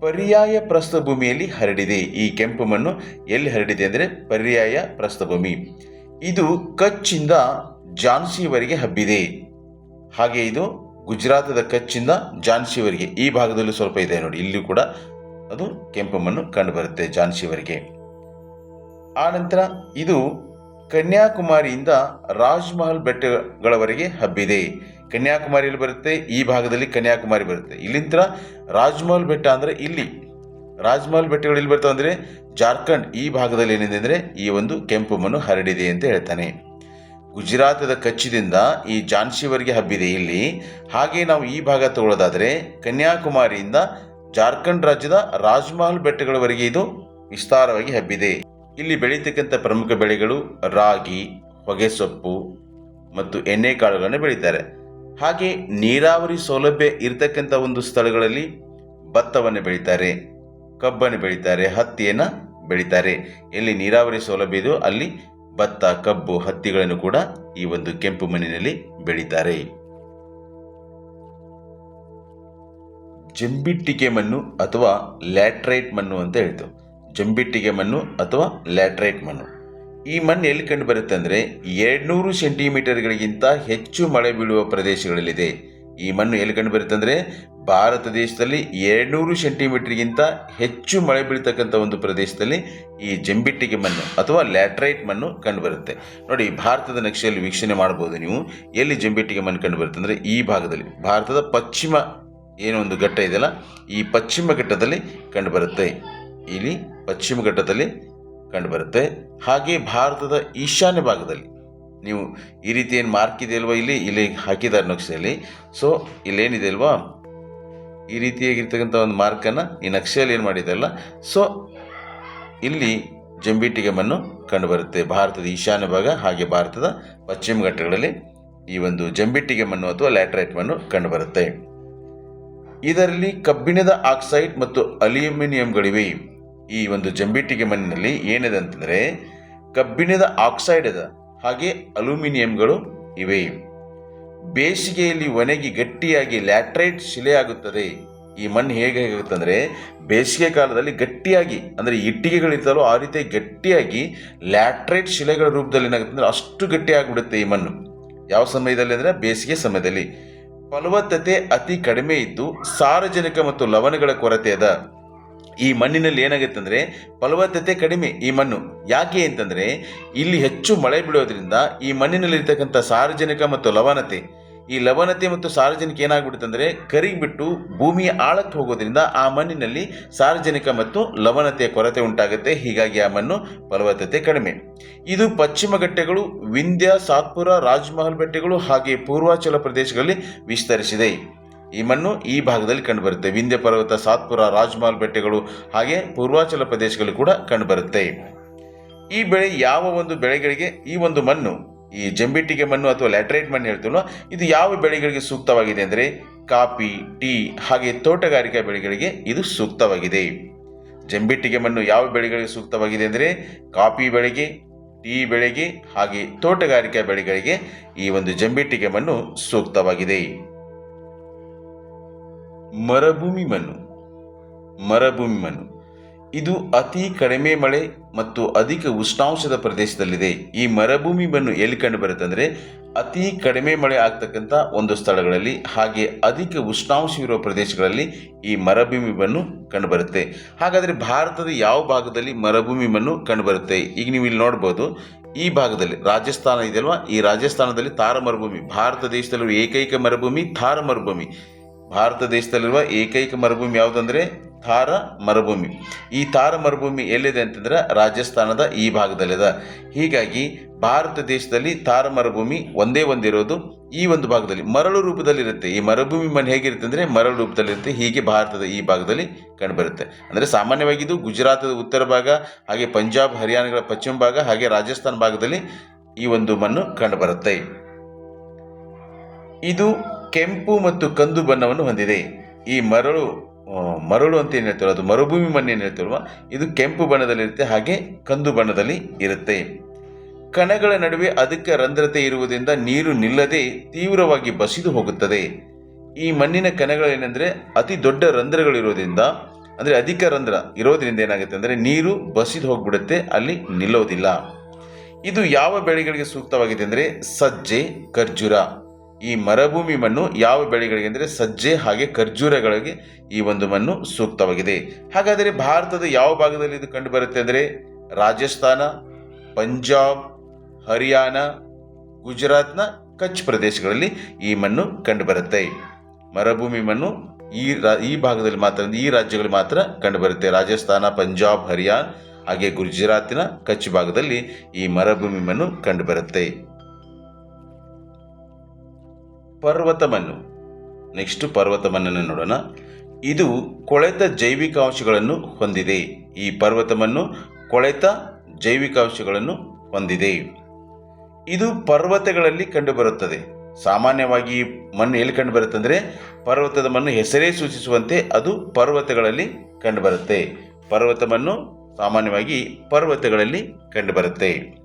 ಪರ್ಯಾಯ ಪ್ರಸ್ಥಭೂಮಿಯಲ್ಲಿ ಹರಡಿದೆ. ಈ ಕೆಂಪು ಮಣ್ಣು ಎಲ್ಲಿ ಹರಡಿದೆ ಅಂದರೆ ಪರ್ಯಾಯ ಪ್ರಸ್ಥಭೂಮಿ ಇದು ಕಚ್ಚಿಂದ ಝಾನ್ಸಿವರೆಗೆ ಹಬ್ಬಿದೆ. ಹಾಗೆ ಇದು ಗುಜರಾತದ ಕಚ್ಚಿಂದ ಝಾನ್ಸಿವರೆಗೆ ಈ ಭಾಗದಲ್ಲೂ ಸ್ವಲ್ಪ ಇದೆ ನೋಡಿ, ಇಲ್ಲಿಯೂ ಕೂಡ ಅದು ಕೆಂಪು ಮಣ್ಣು ಕಂಡುಬರುತ್ತೆ ಝಾನ್ಸಿವರೆಗೆ ಆನಂತರ ಇದು ಕನ್ಯಾಕುಮಾರಿಯಿಂದ ರಾಜ್ಮಹಲ್ ಬೆಟ್ಟಗಳವರೆಗೆ ಹಬ್ಬಿದೆ. ಕನ್ಯಾಕುಮಾರಿಯಲ್ಲಿ ಬರುತ್ತೆ, ಈ ಭಾಗದಲ್ಲಿ ಕನ್ಯಾಕುಮಾರಿ ಬರುತ್ತೆ. ಇಲ್ಲಿಂದ ರಾಜ್ಮಹಲ್ ಬೆಟ್ಟ ಅಂದರೆ ಇಲ್ಲಿ. ರಾಜ್ಮಹಲ್ ಬೆಟ್ಟಗಳು ಇಲ್ಲಿ ಬರ್ತಾವೆ ಅಂದರೆ ಜಾರ್ಖಂಡ್, ಈ ಭಾಗದಲ್ಲಿ ಏನಿದೆ ಅಂದರೆ ಈ ಒಂದು ಕೆಂಪು ಮಣ್ಣು ಹರಡಿದೆ ಅಂತ ಹೇಳ್ತಾನೆ. ಗುಜರಾತದ ಕಚ್ಚಿದಿಂದ ಈ ಝಾನ್ಸಿವರೆಗೆ ಹಬ್ಬಿದೆ. ಇಲ್ಲಿ ಹಾಗೆ ನಾವು ಈ ಭಾಗ ತಗೊಳ್ಳೋದಾದರೆ ಕನ್ಯಾಕುಮಾರಿಯಿಂದ ಜಾರ್ಖಂಡ್ ರಾಜ್ಯದ ರಾಜ್ಮಹಲ್ ಬೆಟ್ಟಗಳವರೆಗೆ ಇದು ವಿಸ್ತಾರವಾಗಿ ಹಬ್ಬಿದೆ. ಇಲ್ಲಿ ಬೆಳೀತಕ್ಕಂಥ ಪ್ರಮುಖ ಬೆಳೆಗಳು ರಾಗಿ, ಹೊಗೆಸೊಪ್ಪು ಮತ್ತು ಎಣ್ಣೆಕಾಳುಗಳನ್ನು ಬೆಳೀತಾರೆ. ಹಾಗೆ ನೀರಾವರಿ ಸೌಲಭ್ಯ ಇರತಕ್ಕಂಥ ಒಂದು ಸ್ಥಳಗಳಲ್ಲಿ ಭತ್ತವನ್ನು ಬೆಳೀತಾರೆ, ಕಬ್ಬನ್ನು ಬೆಳೀತಾರೆ, ಹತ್ತಿಯನ್ನು ಬೆಳೀತಾರೆ. ಎಲ್ಲಿ ನೀರಾವರಿ ಸೌಲಭ್ಯ ಇದೆಯೋ ಅಲ್ಲಿ ಭತ್ತ, ಕಬ್ಬು, ಹತ್ತಿಗಳನ್ನು ಕೂಡ ಈ ಒಂದು ಕೆಂಪು ಮಣ್ಣಿನಲ್ಲಿ ಬೆಳೀತಾರೆ. ಜಂಬಿಟ್ಟಿಗೆ ಮಣ್ಣು ಅಥವಾ ಲ್ಯಾಟ್ರೈಟ್ ಮಣ್ಣು ಅಂತ ಹೇಳ್ತೇವೆ. ಜಂಬಿಟ್ಟಿಗೆ ಮಣ್ಣು ಅಥವಾ ಲ್ಯಾಟ್ರೈಟ್ ಮಣ್ಣು. ಈ ಮಣ್ಣು ಎಲ್ಲಿ ಕಂಡು ಬರುತ್ತೆ ಅಂದರೆ ಎರಡ್ನೂರು ಸೆಂಟಿಮೀಟರ್ಗಳಿಗಿಂತ ಹೆಚ್ಚು ಮಳೆ ಬೀಳುವ ಪ್ರದೇಶಗಳಲ್ಲಿದೆ. ಈ ಮಣ್ಣು ಎಲ್ಲಿ ಕಂಡು ಬರುತ್ತೆ ಅಂದರೆ ಭಾರತ ದೇಶದಲ್ಲಿ ಎರಡ್ನೂರು ಸೆಂಟಿಮೀಟರ್ಗಿಂತ ಹೆಚ್ಚು ಮಳೆ ಬೀಳ್ತಕ್ಕಂಥ ಒಂದು ಪ್ರದೇಶದಲ್ಲಿ ಈ ಜಂಬಿಟ್ಟಿಗೆ ಮಣ್ಣು ಅಥವಾ ಲ್ಯಾಟ್ರೈಟ್ ಮಣ್ಣು ಕಂಡುಬರುತ್ತೆ. ನೋಡಿ, ಭಾರತದ ನಕ್ಷೆಯಲ್ಲಿ ವೀಕ್ಷಣೆ ಮಾಡ್ಬೋದು ನೀವು. ಎಲ್ಲಿ ಜಂಬಿಟ್ಟಿಗೆ ಮಣ್ಣು ಕಂಡುಬರುತ್ತೆ ಅಂದರೆ ಈ ಭಾಗದಲ್ಲಿ. ಭಾರತದ ಪಶ್ಚಿಮ ಏನೋ ಒಂದು ಘಟ್ಟ ಇದೆಯಲ್ಲ, ಈ ಪಶ್ಚಿಮ ಘಟ್ಟದಲ್ಲಿ ಕಂಡುಬರುತ್ತೆ. ಇಲ್ಲಿ ಪಶ್ಚಿಮ ಘಟ್ಟದಲ್ಲಿ ಕಂಡುಬರುತ್ತೆ. ಹಾಗೆ ಭಾರತದ ಈಶಾನ್ಯ ಭಾಗದಲ್ಲಿ. ನೀವು ಈ ರೀತಿ ಏನು ಮಾರ್ಕ್ ಇದೆ ಅಲ್ವಾ ಇಲ್ಲಿ? ಇಲ್ಲಿ ಹಾಕಿದ್ದಾರೆ ನಕ್ಷೆಯಲ್ಲಿ. ಸೊ ಇಲ್ಲೇನಿದೆ ಅಲ್ವಾ? ಈ ರೀತಿಯಾಗಿರ್ತಕ್ಕಂಥ ಒಂದು ಮಾರ್ಕನ್ನು ಈ ನಕ್ಷೆಯಲ್ಲಿ ಏನು ಮಾಡಿದಲ್ಲ ಸೊ ಇಲ್ಲಿ ಜಂಬಿಟ್ಟಿಗೆ ಮಣ್ಣು ಕಂಡುಬರುತ್ತೆ. ಭಾರತದ ಈಶಾನ್ಯ ಭಾಗ ಹಾಗೆ ಭಾರತದ ಪಶ್ಚಿಮ ಘಟ್ಟಗಳಲ್ಲಿ ಈ ಒಂದು ಜಂಬಿಟ್ಟಿಗೆ ಮಣ್ಣು ಅಥವಾ ಲ್ಯಾಟ್ರೈಟ್ ಮಣ್ಣು ಕಂಡುಬರುತ್ತೆ. ಇದರಲ್ಲಿ ಕಬ್ಬಿಣದ ಆಕ್ಸೈಡ್ ಮತ್ತು ಅಲ್ಯೂಮಿನಿಯಂಗಳಿವೆ. ಈ ಒಂದು ಜಂಬಿಟ್ಟಿಗೆ ಮಣ್ಣಿನಲ್ಲಿ ಏನಿದೆ ಅಂತಂದರೆ ಕಬ್ಬಿಣದ ಆಕ್ಸೈಡ್ ಅದ ಹಾಗೆ ಅಲ್ಯೂಮಿನಿಯಂಗಳು ಇವೆ. ಬೇಸಿಗೆಯಲ್ಲಿ ಒಣಗಿ ಗಟ್ಟಿಯಾಗಿ ಲ್ಯಾಟ್ರೈಟ್ ಶಿಲೆಯಾಗುತ್ತದೆ. ಈ ಮಣ್ಣು ಹೇಗೆ ಆಗುತ್ತಂದ್ರೆ ಬೇಸಿಗೆ ಕಾಲದಲ್ಲಿ ಗಟ್ಟಿಯಾಗಿ, ಅಂದರೆ ಇಟ್ಟಿಗೆಗಳಿರ್ತಲ್ಲೋ ಆ ರೀತಿ ಗಟ್ಟಿಯಾಗಿ ಲ್ಯಾಟ್ರೈಟ್ ಶಿಲೆಗಳ ರೂಪದಲ್ಲಿ ಏನಾಗುತ್ತೆ ಅಂದರೆ ಅಷ್ಟು ಗಟ್ಟಿಯಾಗಿಬಿಡುತ್ತೆ ಈ ಮಣ್ಣು. ಯಾವ ಸಮಯದಲ್ಲಿ ಅಂದರೆ ಬೇಸಿಗೆ ಸಮಯದಲ್ಲಿ. ಫಲವತ್ತತೆ ಅತಿ ಕಡಿಮೆ ಇದ್ದು ಸಾರಜನಕ ಮತ್ತು ಲವಣಗಳ ಕೊರತೆ ಅದ. ಈ ಮಣ್ಣಿನಲ್ಲಿ ಏನಾಗುತ್ತೆ ಅಂದರೆ ಫಲವತ್ತತೆ ಕಡಿಮೆ ಈ ಮಣ್ಣು. ಯಾಕೆ ಅಂತಂದರೆ ಇಲ್ಲಿ ಹೆಚ್ಚು ಮಳೆ ಬೀಳೋದ್ರಿಂದ ಈ ಮಣ್ಣಿನಲ್ಲಿ ಸಾರ್ವಜನಿಕ ಮತ್ತು ಲವಣತೆ. ಈ ಲವಣತೆ ಮತ್ತು ಸಾರ್ವಜನಿಕ ಏನಾಗ್ಬಿಡುತ್ತೆ ಅಂದರೆ ಕರಿಗಿಬಿಟ್ಟು ಭೂಮಿಯ ಆಳಕ್ಕೆ ಹೋಗೋದ್ರಿಂದ ಆ ಮಣ್ಣಿನಲ್ಲಿ ಸಾರಜನಕ ಮತ್ತು ಲವಣತೆಯ ಕೊರತೆ ಉಂಟಾಗುತ್ತೆ. ಹೀಗಾಗಿ ಆ ಮಣ್ಣು ಫಲವತ್ತತೆ ಕಡಿಮೆ. ಇದು ಪಶ್ಚಿಮ ಘಟ್ಟಗಳು, ವಿಂಧ್ಯ, ಸಾತ್ಪುರ, ರಾಜ್ಮಹಲ್ ಬೆಟ್ಟಗಳು ಹಾಗೆ ಪೂರ್ವಾಚಲ ಪ್ರದೇಶಗಳಲ್ಲಿ ವಿಸ್ತರಿಸಿದೆ. ಈ ಮಣ್ಣು ಈ ಭಾಗದಲ್ಲಿ ಕಂಡುಬರುತ್ತೆ. ವಿಂಧ್ಯ ಪರ್ವತ, ಸಾತ್ಪುರ, ರಾಜ್ಮಹಲ್ ಬೆಟ್ಟಗಳು, ಹಾಗೆ ಪೂರ್ವಾಚಲ ಪ್ರದೇಶಗಳು ಕೂಡ ಕಂಡುಬರುತ್ತೆ. ಈ ಬೆಳೆ ಯಾವ ಒಂದು ಬೆಳೆಗಳಿಗೆ ಈ ಒಂದು ಮಣ್ಣು, ಈ ಜಂಬಿಟ್ಟಿಗೆ ಮಣ್ಣು ಅಥವಾ ಲ್ಯಾಟ್ರೈಟ್ ಮಣ್ಣು ಹೇಳ್ತೀವೋ ಇದು ಯಾವ ಬೆಳೆಗಳಿಗೆ ಸೂಕ್ತವಾಗಿದೆ ಅಂದರೆ ಕಾಫಿ, ಟೀ, ಹಾಗೆ ತೋಟಗಾರಿಕಾ ಬೆಳೆಗಳಿಗೆ ಇದು ಸೂಕ್ತವಾಗಿದೆ. ಜಂಬಿಟ್ಟಿಗೆ ಮಣ್ಣು ಯಾವ ಬೆಳೆಗಳಿಗೆ ಸೂಕ್ತವಾಗಿದೆ ಅಂದರೆ ಕಾಫಿ ಬೆಳೆಗೆ, ಟೀ ಬೆಳೆಗೆ, ಹಾಗೆ ತೋಟಗಾರಿಕಾ ಬೆಳೆಗಳಿಗೆ ಈ ಒಂದು ಜಂಬಿಟ್ಟಿಗೆ ಮಣ್ಣು ಸೂಕ್ತವಾಗಿದೆ. ಮರುಭೂಮಿ ಮಣ್ಣು. ಮರುಭೂಮಿ ಮಣ್ಣು. ಇದು ಅತಿ ಕಡಿಮೆ ಮಳೆ ಮತ್ತು ಅಧಿಕ ಉಷ್ಣಾಂಶದ ಪ್ರದೇಶದಲ್ಲಿದೆ. ಈ ಮರುಭೂಮಿ ಮಣ್ಣು ಎಲ್ಲಿ ಕಂಡು ಬರುತ್ತೆ ಅಂದರೆ ಅತಿ ಕಡಿಮೆ ಮಳೆ ಆಗ್ತಕ್ಕಂಥ ಒಂದು ಸ್ಥಳಗಳಲ್ಲಿ, ಹಾಗೆ ಅಧಿಕ ಉಷ್ಣಾಂಶವಿರುವ ಪ್ರದೇಶಗಳಲ್ಲಿ ಈ ಮರಭೂಮಿ ಮಣ್ಣು ಕಂಡುಬರುತ್ತೆ. ಹಾಗಾದರೆ ಭಾರತದ ಯಾವ ಭಾಗದಲ್ಲಿ ಮರುಭೂಮಿ ಮಣ್ಣು ಕಂಡುಬರುತ್ತೆ? ಈಗ ನೀವು ಇಲ್ಲಿ ನೋಡ್ಬೋದು, ಈ ಭಾಗದಲ್ಲಿ ರಾಜಸ್ಥಾನ ಇದೆಯಲ್ವಾ? ಈ ರಾಜಸ್ಥಾನದಲ್ಲಿ ತಾರ ಮರುಭೂಮಿ ಭಾರತ ದೇಶದಲ್ಲಿರುವ ಏಕೈಕ ಮರುಭೂಮಿ ಥಾರ ಮರುಭೂಮಿ ಭಾರತ ದೇಶದಲ್ಲಿರುವ ಏಕೈಕ ಮರುಭೂಮಿ ಯಾವುದಂದ್ರೆ ಥಾರ ಮರುಭೂಮಿ. ಈ ಥಾರ ಮರುಭೂಮಿ ಎಲ್ಲಿದೆ ಅಂತಂದ್ರೆ ರಾಜಸ್ಥಾನದ ಈ ಭಾಗದಲ್ಲಿದೆ. ಹೀಗಾಗಿ ಭಾರತ ದೇಶದಲ್ಲಿ ಥಾರ ಮರುಭೂಮಿ ಒಂದೇ ಒಂದಿರೋದು ಈ ಒಂದು ಭಾಗದಲ್ಲಿ. ಮರಳು ರೂಪದಲ್ಲಿರುತ್ತೆ. ಈ ಮರುಭೂಮಿ ಮಣ್ಣು ಹೇಗಿರುತ್ತೆ ಅಂದರೆ ಮರಳು ರೂಪದಲ್ಲಿರುತ್ತೆ. ಹೀಗೆ ಭಾರತದ ಈ ಭಾಗದಲ್ಲಿ ಕಂಡುಬರುತ್ತೆ. ಅಂದರೆ ಸಾಮಾನ್ಯವಾಗಿ ಇದು ಗುಜರಾತದ ಉತ್ತರ ಭಾಗ, ಹಾಗೆ ಪಂಜಾಬ್, ಹರಿಯಾಣಗಳ ಪಶ್ಚಿಮ ಭಾಗ, ಹಾಗೆ ರಾಜಸ್ಥಾನ ಭಾಗದಲ್ಲಿ ಈ ಒಂದು ಮಣ್ಣು ಕಂಡುಬರುತ್ತೆ. ಇದು ಕೆಂಪು ಮತ್ತು ಕಂದು ಬಣ್ಣವನ್ನು ಹೊಂದಿದೆ. ಈ ಮರಳು ಮರಳು ಅಂತ ಏನು ಹೇಳ್ತಾರೋ, ಅದು ಮರುಭೂಮಿ ಮಣ್ಣು ಏನು ಹೇಳ್ತೀವಲ್ವ ಇದು ಕೆಂಪು ಬಣ್ಣದಲ್ಲಿರುತ್ತೆ, ಹಾಗೆ ಕಂದು ಬಣ್ಣದಲ್ಲಿ ಇರುತ್ತೆ. ಕಣಗಳ ನಡುವೆ ಅಧಿಕ ರಂಧ್ರತೆ ಇರುವುದರಿಂದ ನೀರು ನಿಲ್ಲದೆ ತೀವ್ರವಾಗಿ ಬಸಿದು ಹೋಗುತ್ತದೆ. ಈ ಮಣ್ಣಿನ ಕಣಗಳೇನೆಂದರೆ, ಅತಿ ದೊಡ್ಡ ರಂಧ್ರಗಳಿರೋದ್ರಿಂದ, ಅಂದರೆ ಅಧಿಕ ರಂಧ್ರ ಇರೋದ್ರಿಂದ ಏನಾಗುತ್ತೆ ಅಂದರೆ, ನೀರು ಬಸಿದು ಹೋಗ್ಬಿಡುತ್ತೆ, ಅಲ್ಲಿ ನಿಲ್ಲೋದಿಲ್ಲ. ಇದು ಯಾವ ಬೆಳೆಗಳಿಗೆ ಸೂಕ್ತವಾಗಿದೆ ಅಂದರೆ, ಸಜ್ಜೆ, ಖರ್ಜೂರ. ಈ ಮರುಭೂಮಿ ಮಣ್ಣು ಯಾವ ಬೆಳೆಗಳಿಗೆ ಅಂದರೆ ಸಜ್ಜೆ ಹಾಗೆ ಖರ್ಜೂರಗಳಿಗೆ ಈ ಒಂದು ಮಣ್ಣು ಸೂಕ್ತವಾಗಿದೆ. ಹಾಗಾದರೆ ಭಾರತದ ಯಾವ ಭಾಗದಲ್ಲಿ ಇದು ಕಂಡುಬರುತ್ತೆ ಅಂದರೆ ರಾಜಸ್ಥಾನ, ಪಂಜಾಬ್, ಹರಿಯಾಣ, ಗುಜರಾತ್ನ ಕಚ್ ಪ್ರದೇಶಗಳಲ್ಲಿ ಈ ಮಣ್ಣು ಕಂಡುಬರುತ್ತೆ ಮರುಭೂಮಿ ಮಣ್ಣು ಈ ರಾ, ಈ ಭಾಗದಲ್ಲಿ ಮಾತ್ರ ಈ ರಾಜ್ಯಗಳಲ್ಲಿ ಮಾತ್ರ ಕಂಡುಬರುತ್ತೆ ರಾಜಸ್ಥಾನ, ಪಂಜಾಬ್, ಹರಿಯಾಣ ಹಾಗೆ ಗುಜರಾತಿನ ಕಚ್ ಭಾಗದಲ್ಲಿ ಈ ಮರುಭೂಮಿ ಮಣ್ಣು ಕಂಡುಬರುತ್ತೆ ಪರ್ವತ ಮಣ್ಣು ನೆಕ್ಸ್ಟ್ ಪರ್ವತ ಮಣ್ಣನ್ನು ನೋಡೋಣ. ಇದು ಕೊಳೆತ ಜೈವಿಕಾಂಶಗಳನ್ನು ಹೊಂದಿದೆ. ಈ ಪರ್ವತ ಮಣ್ಣು ಕೊಳೆತ ಜೈವಿಕಾಂಶಗಳನ್ನು ಹೊಂದಿದೆ. ಇದು ಪರ್ವತಗಳಲ್ಲಿ ಕಂಡುಬರುತ್ತದೆ. ಸಾಮಾನ್ಯವಾಗಿ ಮಣ್ಣು ಎಲ್ಲಿ ಕಂಡುಬರುತ್ತೆ ಅಂದರೆ ಪರ್ವತದ ಮಣ್ಣು ಹೆಸರೇ ಸೂಚಿಸುವಂತೆ ಅದು ಪರ್ವತಗಳಲ್ಲಿ ಕಂಡುಬರುತ್ತೆ. ಪರ್ವತ ಮಣ್ಣು ಸಾಮಾನ್ಯವಾಗಿ ಪರ್ವತಗಳಲ್ಲಿ ಕಂಡುಬರುತ್ತೆ.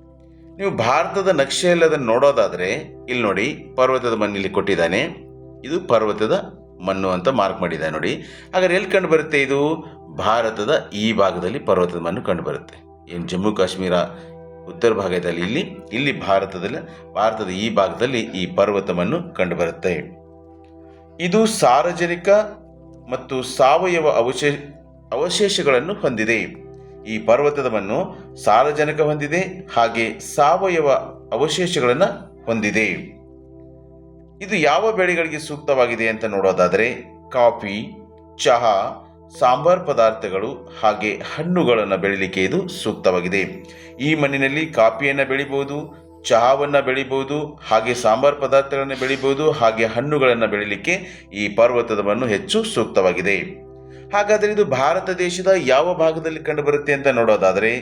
ನೀವು ಭಾರತದ ನಕ್ಷೆಯಲ್ಲಿ ಅದನ್ನು ನೋಡೋದಾದರೆ, ಇಲ್ಲಿ ನೋಡಿ, ಪರ್ವತದ ಮಣ್ಣಿಲ್ಲಿ ಕೊಟ್ಟಿದ್ದಾನೆ. ಇದು ಪರ್ವತದ ಮಣ್ಣು ಅಂತ ಮಾರ್ಕ್ ಮಾಡಿದ್ದಾನೆ ನೋಡಿ. ಹಾಗಾದ್ರೆ ಎಲ್ಲಿ ಕಂಡುಬರುತ್ತೆ ಇದು? ಭಾರತದ ಈ ಭಾಗದಲ್ಲಿ ಪರ್ವತದ ಮಣ್ಣು ಕಂಡುಬರುತ್ತೆ ಏನು ಜಮ್ಮು ಕಾಶ್ಮೀರ ಉತ್ತರ ಭಾಗದಲ್ಲಿ ಇಲ್ಲಿ ಇಲ್ಲಿ ಭಾರತದಲ್ಲಿ, ಭಾರತದ ಈ ಭಾಗದಲ್ಲಿ ಈ ಪರ್ವತ ಮಣ್ಣು ಕಂಡುಬರುತ್ತೆ ಇದು ಸಾರ್ವಜನಿಕ ಮತ್ತು ಸಾವಯವ ಅವಶೇ, ಅವಶೇಷಗಳನ್ನು ಹೊಂದಿದೆ. ಈ ಪರ್ವತದ ಮಣ್ಣು ಸಾರಜನಕ ಹೊಂದಿದೆ, ಹಾಗೆ ಸಾವಯವ ಅವಶೇಷಗಳನ್ನು ಹೊಂದಿದೆ. ಇದು ಯಾವ ಬೆಳೆಗಳಿಗೆ ಸೂಕ್ತವಾಗಿದೆ ಅಂತ ನೋಡೋದಾದರೆ, ಕಾಫಿ, ಚಹಾ, ಸಾಂಬಾರ್ ಪದಾರ್ಥಗಳು, ಹಾಗೆ ಹಣ್ಣುಗಳನ್ನು ಬೆಳಿಲಿಕ್ಕೆ ಇದು ಸೂಕ್ತವಾಗಿದೆ. ಈ ಮಣ್ಣಿನಲ್ಲಿ ಕಾಫಿಯನ್ನು ಬೆಳಿಬೋದು, ಚಹಾವನ್ನು ಬೆಳಿಬೋದು, ಹಾಗೆ ಸಾಂಬಾರ್ ಪದಾರ್ಥಗಳನ್ನು ಬೆಳಿಬೋದು, ಹಾಗೆ ಹಣ್ಣುಗಳನ್ನು ಬೆಳಿಲಿಕ್ಕೆ ಈ ಪರ್ವತದ ಮಣ್ಣು ಹೆಚ್ಚು ಸೂಕ್ತವಾಗಿದೆ. ಹಾಗಾದರೆ ಇದು ಭಾರತ ದೇಶದ ಯಾವ ಭಾಗದಲ್ಲಿ ಕಂಡುಬರುತ್ತೆ ಅಂತ ನೋಡೋದಾದರೆ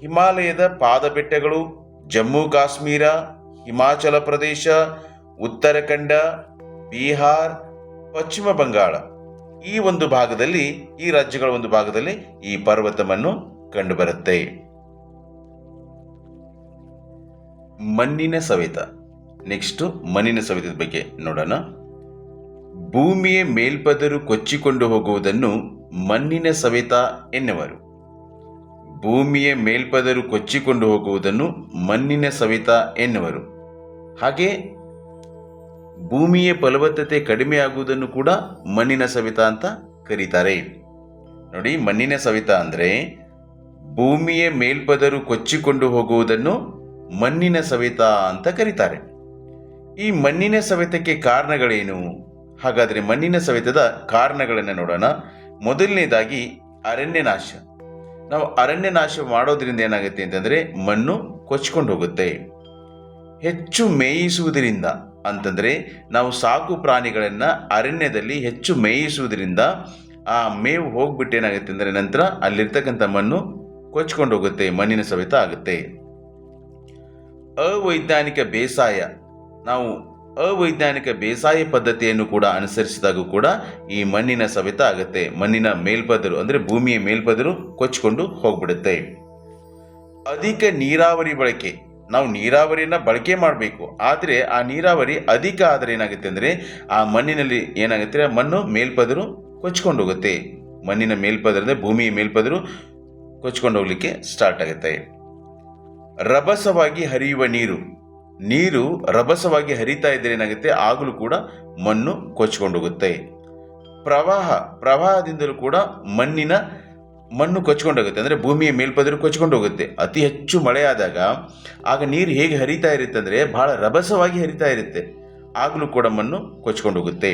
ಹಿಮಾಲಯದ ಪಾದಬೆಟ್ಟಗಳು, ಜಮ್ಮು ಕಾಶ್ಮೀರ, ಹಿಮಾಚಲ ಪ್ರದೇಶ, ಉತ್ತರಾಖಂಡ, ಬಿಹಾರ್, ಪಶ್ಚಿಮ ಬಂಗಾಳ. ಈ ಒಂದು ಭಾಗದಲ್ಲಿ, ಈ ರಾಜ್ಯಗಳ ಒಂದು ಭಾಗದಲ್ಲಿ ಈ ಪರ್ವತವನ್ನು ಕಂಡುಬರುತ್ತೆ. ಮಣ್ಣಿನ ಸವೆತ. ನೆಕ್ಸ್ಟ್ ಮಣ್ಣಿನ ಸವೆತದ ಬಗ್ಗೆ ನೋಡೋಣ. ಭೂಮಿಯ ಮೇಲ್ಪದರು ಕೊಚ್ಚಿಕೊಂಡು ಹೋಗುವುದನ್ನು ಮಣ್ಣಿನ ಸವೆತ ಎನ್ನುವರು. ಭೂಮಿಯ ಮೇಲ್ಪದರು ಕೊಚ್ಚಿಕೊಂಡು ಹೋಗುವುದನ್ನು ಮಣ್ಣಿನ ಸವೆತ ಎನ್ನುವರು. ಹಾಗೆ ಭೂಮಿಯ ಫಲವತ್ತತೆ ಕಡಿಮೆ ಆಗುವುದನ್ನು ಕೂಡ ಮಣ್ಣಿನ ಸವೆತ ಅಂತ ಕರೀತಾರೆ. ನೋಡಿ, ಮಣ್ಣಿನ ಸವೆತ ಅಂದರೆ ಭೂಮಿಯ ಮೇಲ್ಪದರು ಕೊಚ್ಚಿಕೊಂಡು ಹೋಗುವುದನ್ನು ಮಣ್ಣಿನ ಸವೆತ ಅಂತ ಕರೀತಾರೆ. ಈ ಮಣ್ಣಿನ ಸವೆತಕ್ಕೆ ಕಾರಣಗಳೇನು? ಹಾಗಾದರೆ ಮಣ್ಣಿನ ಸವೆತದ ಕಾರಣಗಳನ್ನು ನೋಡೋಣ. ಮೊದಲನೇದಾಗಿ ಅರಣ್ಯನಾಶ. ನಾವು ಅರಣ್ಯನಾಶ ಮಾಡೋದ್ರಿಂದ ಏನಾಗುತ್ತೆ ಅಂತಂದರೆ ಮಣ್ಣು ಕೊಚ್ಕೊಂಡು ಹೋಗುತ್ತೆ. ಹೆಚ್ಚು ಮೇಯಿಸುವುದರಿಂದ ಅಂತಂದರೆ ನಾವು ಸಾಕು ಪ್ರಾಣಿಗಳನ್ನು ಅರಣ್ಯದಲ್ಲಿ ಹೆಚ್ಚು ಮೇಯಿಸುವುದರಿಂದ ಆ ಮೇವು ಹೋಗ್ಬಿಟ್ಟು ಏನಾಗುತ್ತೆ ಅಂದರೆ ನಂತರ ಅಲ್ಲಿರ್ತಕ್ಕಂಥ ಮಣ್ಣು ಕೊಚ್ಕೊಂಡು ಹೋಗುತ್ತೆ, ಮಣ್ಣಿನ ಸವೆತ ಆಗುತ್ತೆ. ಅವೈಜ್ಞಾನಿಕ ಬೇಸಾಯ. ನಾವು ಅವೈಜ್ಞಾನಿಕ ಬೇಸಾಯ ಪದ್ಧತಿಯನ್ನು ಕೂಡ ಅನುಸರಿಸಿದಾಗ ಕೂಡ ಈ ಮಣ್ಣಿನ ಸವೆತ ಆಗುತ್ತೆ. ಮಣ್ಣಿನ ಮೇಲ್ಪದರು ಅಂದರೆ ಭೂಮಿಯ ಮೇಲ್ಪದರು ಕೊಚ್ಚಿಕೊಂಡು ಹೋಗ್ಬಿಡುತ್ತೆ. ಅಧಿಕ ನೀರಾವರಿ ಬಳಕೆ. ನಾವು ನೀರಾವರಿಯನ್ನು ಬಳಕೆ ಮಾಡಬೇಕು. ಆದರೆ ಆ ನೀರಾವರಿ ಅಧಿಕ ಆದರೆ ಏನಾಗುತ್ತೆ ಅಂದರೆ ಆ ಮಣ್ಣಿನಲ್ಲಿ ಏನಾಗುತ್ತೆ ಮಣ್ಣು ಮೇಲ್ಪದರು ಕೊಚ್ಕೊಂಡು ಹೋಗುತ್ತೆ. ಮಣ್ಣಿನ ಮೇಲ್ಪದರು ಭೂಮಿಯ ಮೇಲ್ಪದರು ಕೊಚ್ಕೊಂಡು ಹೋಗ್ಲಿಕ್ಕೆ ಸ್ಟಾರ್ಟ್ ಆಗುತ್ತೆ. ರಭಸವಾಗಿ ಹರಿಯುವ ನೀರು. ನೀರು ರಭಸವಾಗಿ ಹರಿತಾ ಇದ್ದರೆ ಏನಾಗುತ್ತೆ? ಆಗಲೂ ಕೂಡ ಮಣ್ಣು ಕೊಚ್ಕೊಂಡು ಹೋಗುತ್ತೆ ಪ್ರವಾಹ, ಪ್ರವಾಹದಿಂದಲೂ ಕೂಡ ಮಣ್ಣಿನ ಮಣ್ಣು ಕೊಚ್ಕೊಂಡೋಗುತ್ತೆ ಅಂದರೆ ಭೂಮಿಯ ಮೇಲ್ಪದರು ಕೊಚ್ಕೊಂಡು ಹೋಗುತ್ತೆ ಅತಿ ಹೆಚ್ಚು ಮಳೆಯಾದಾಗ ಆಗ ನೀರು ಹೇಗೆ ಹರಿತಾ ಇರುತ್ತೆ ಅಂದರೆ ಬಹಳ ರಭಸವಾಗಿ ಹರಿತಾ ಇರುತ್ತೆ. ಆಗಲೂ ಕೂಡ ಮಣ್ಣು ಕೊಚ್ಕೊಂಡು ಹೋಗುತ್ತೆ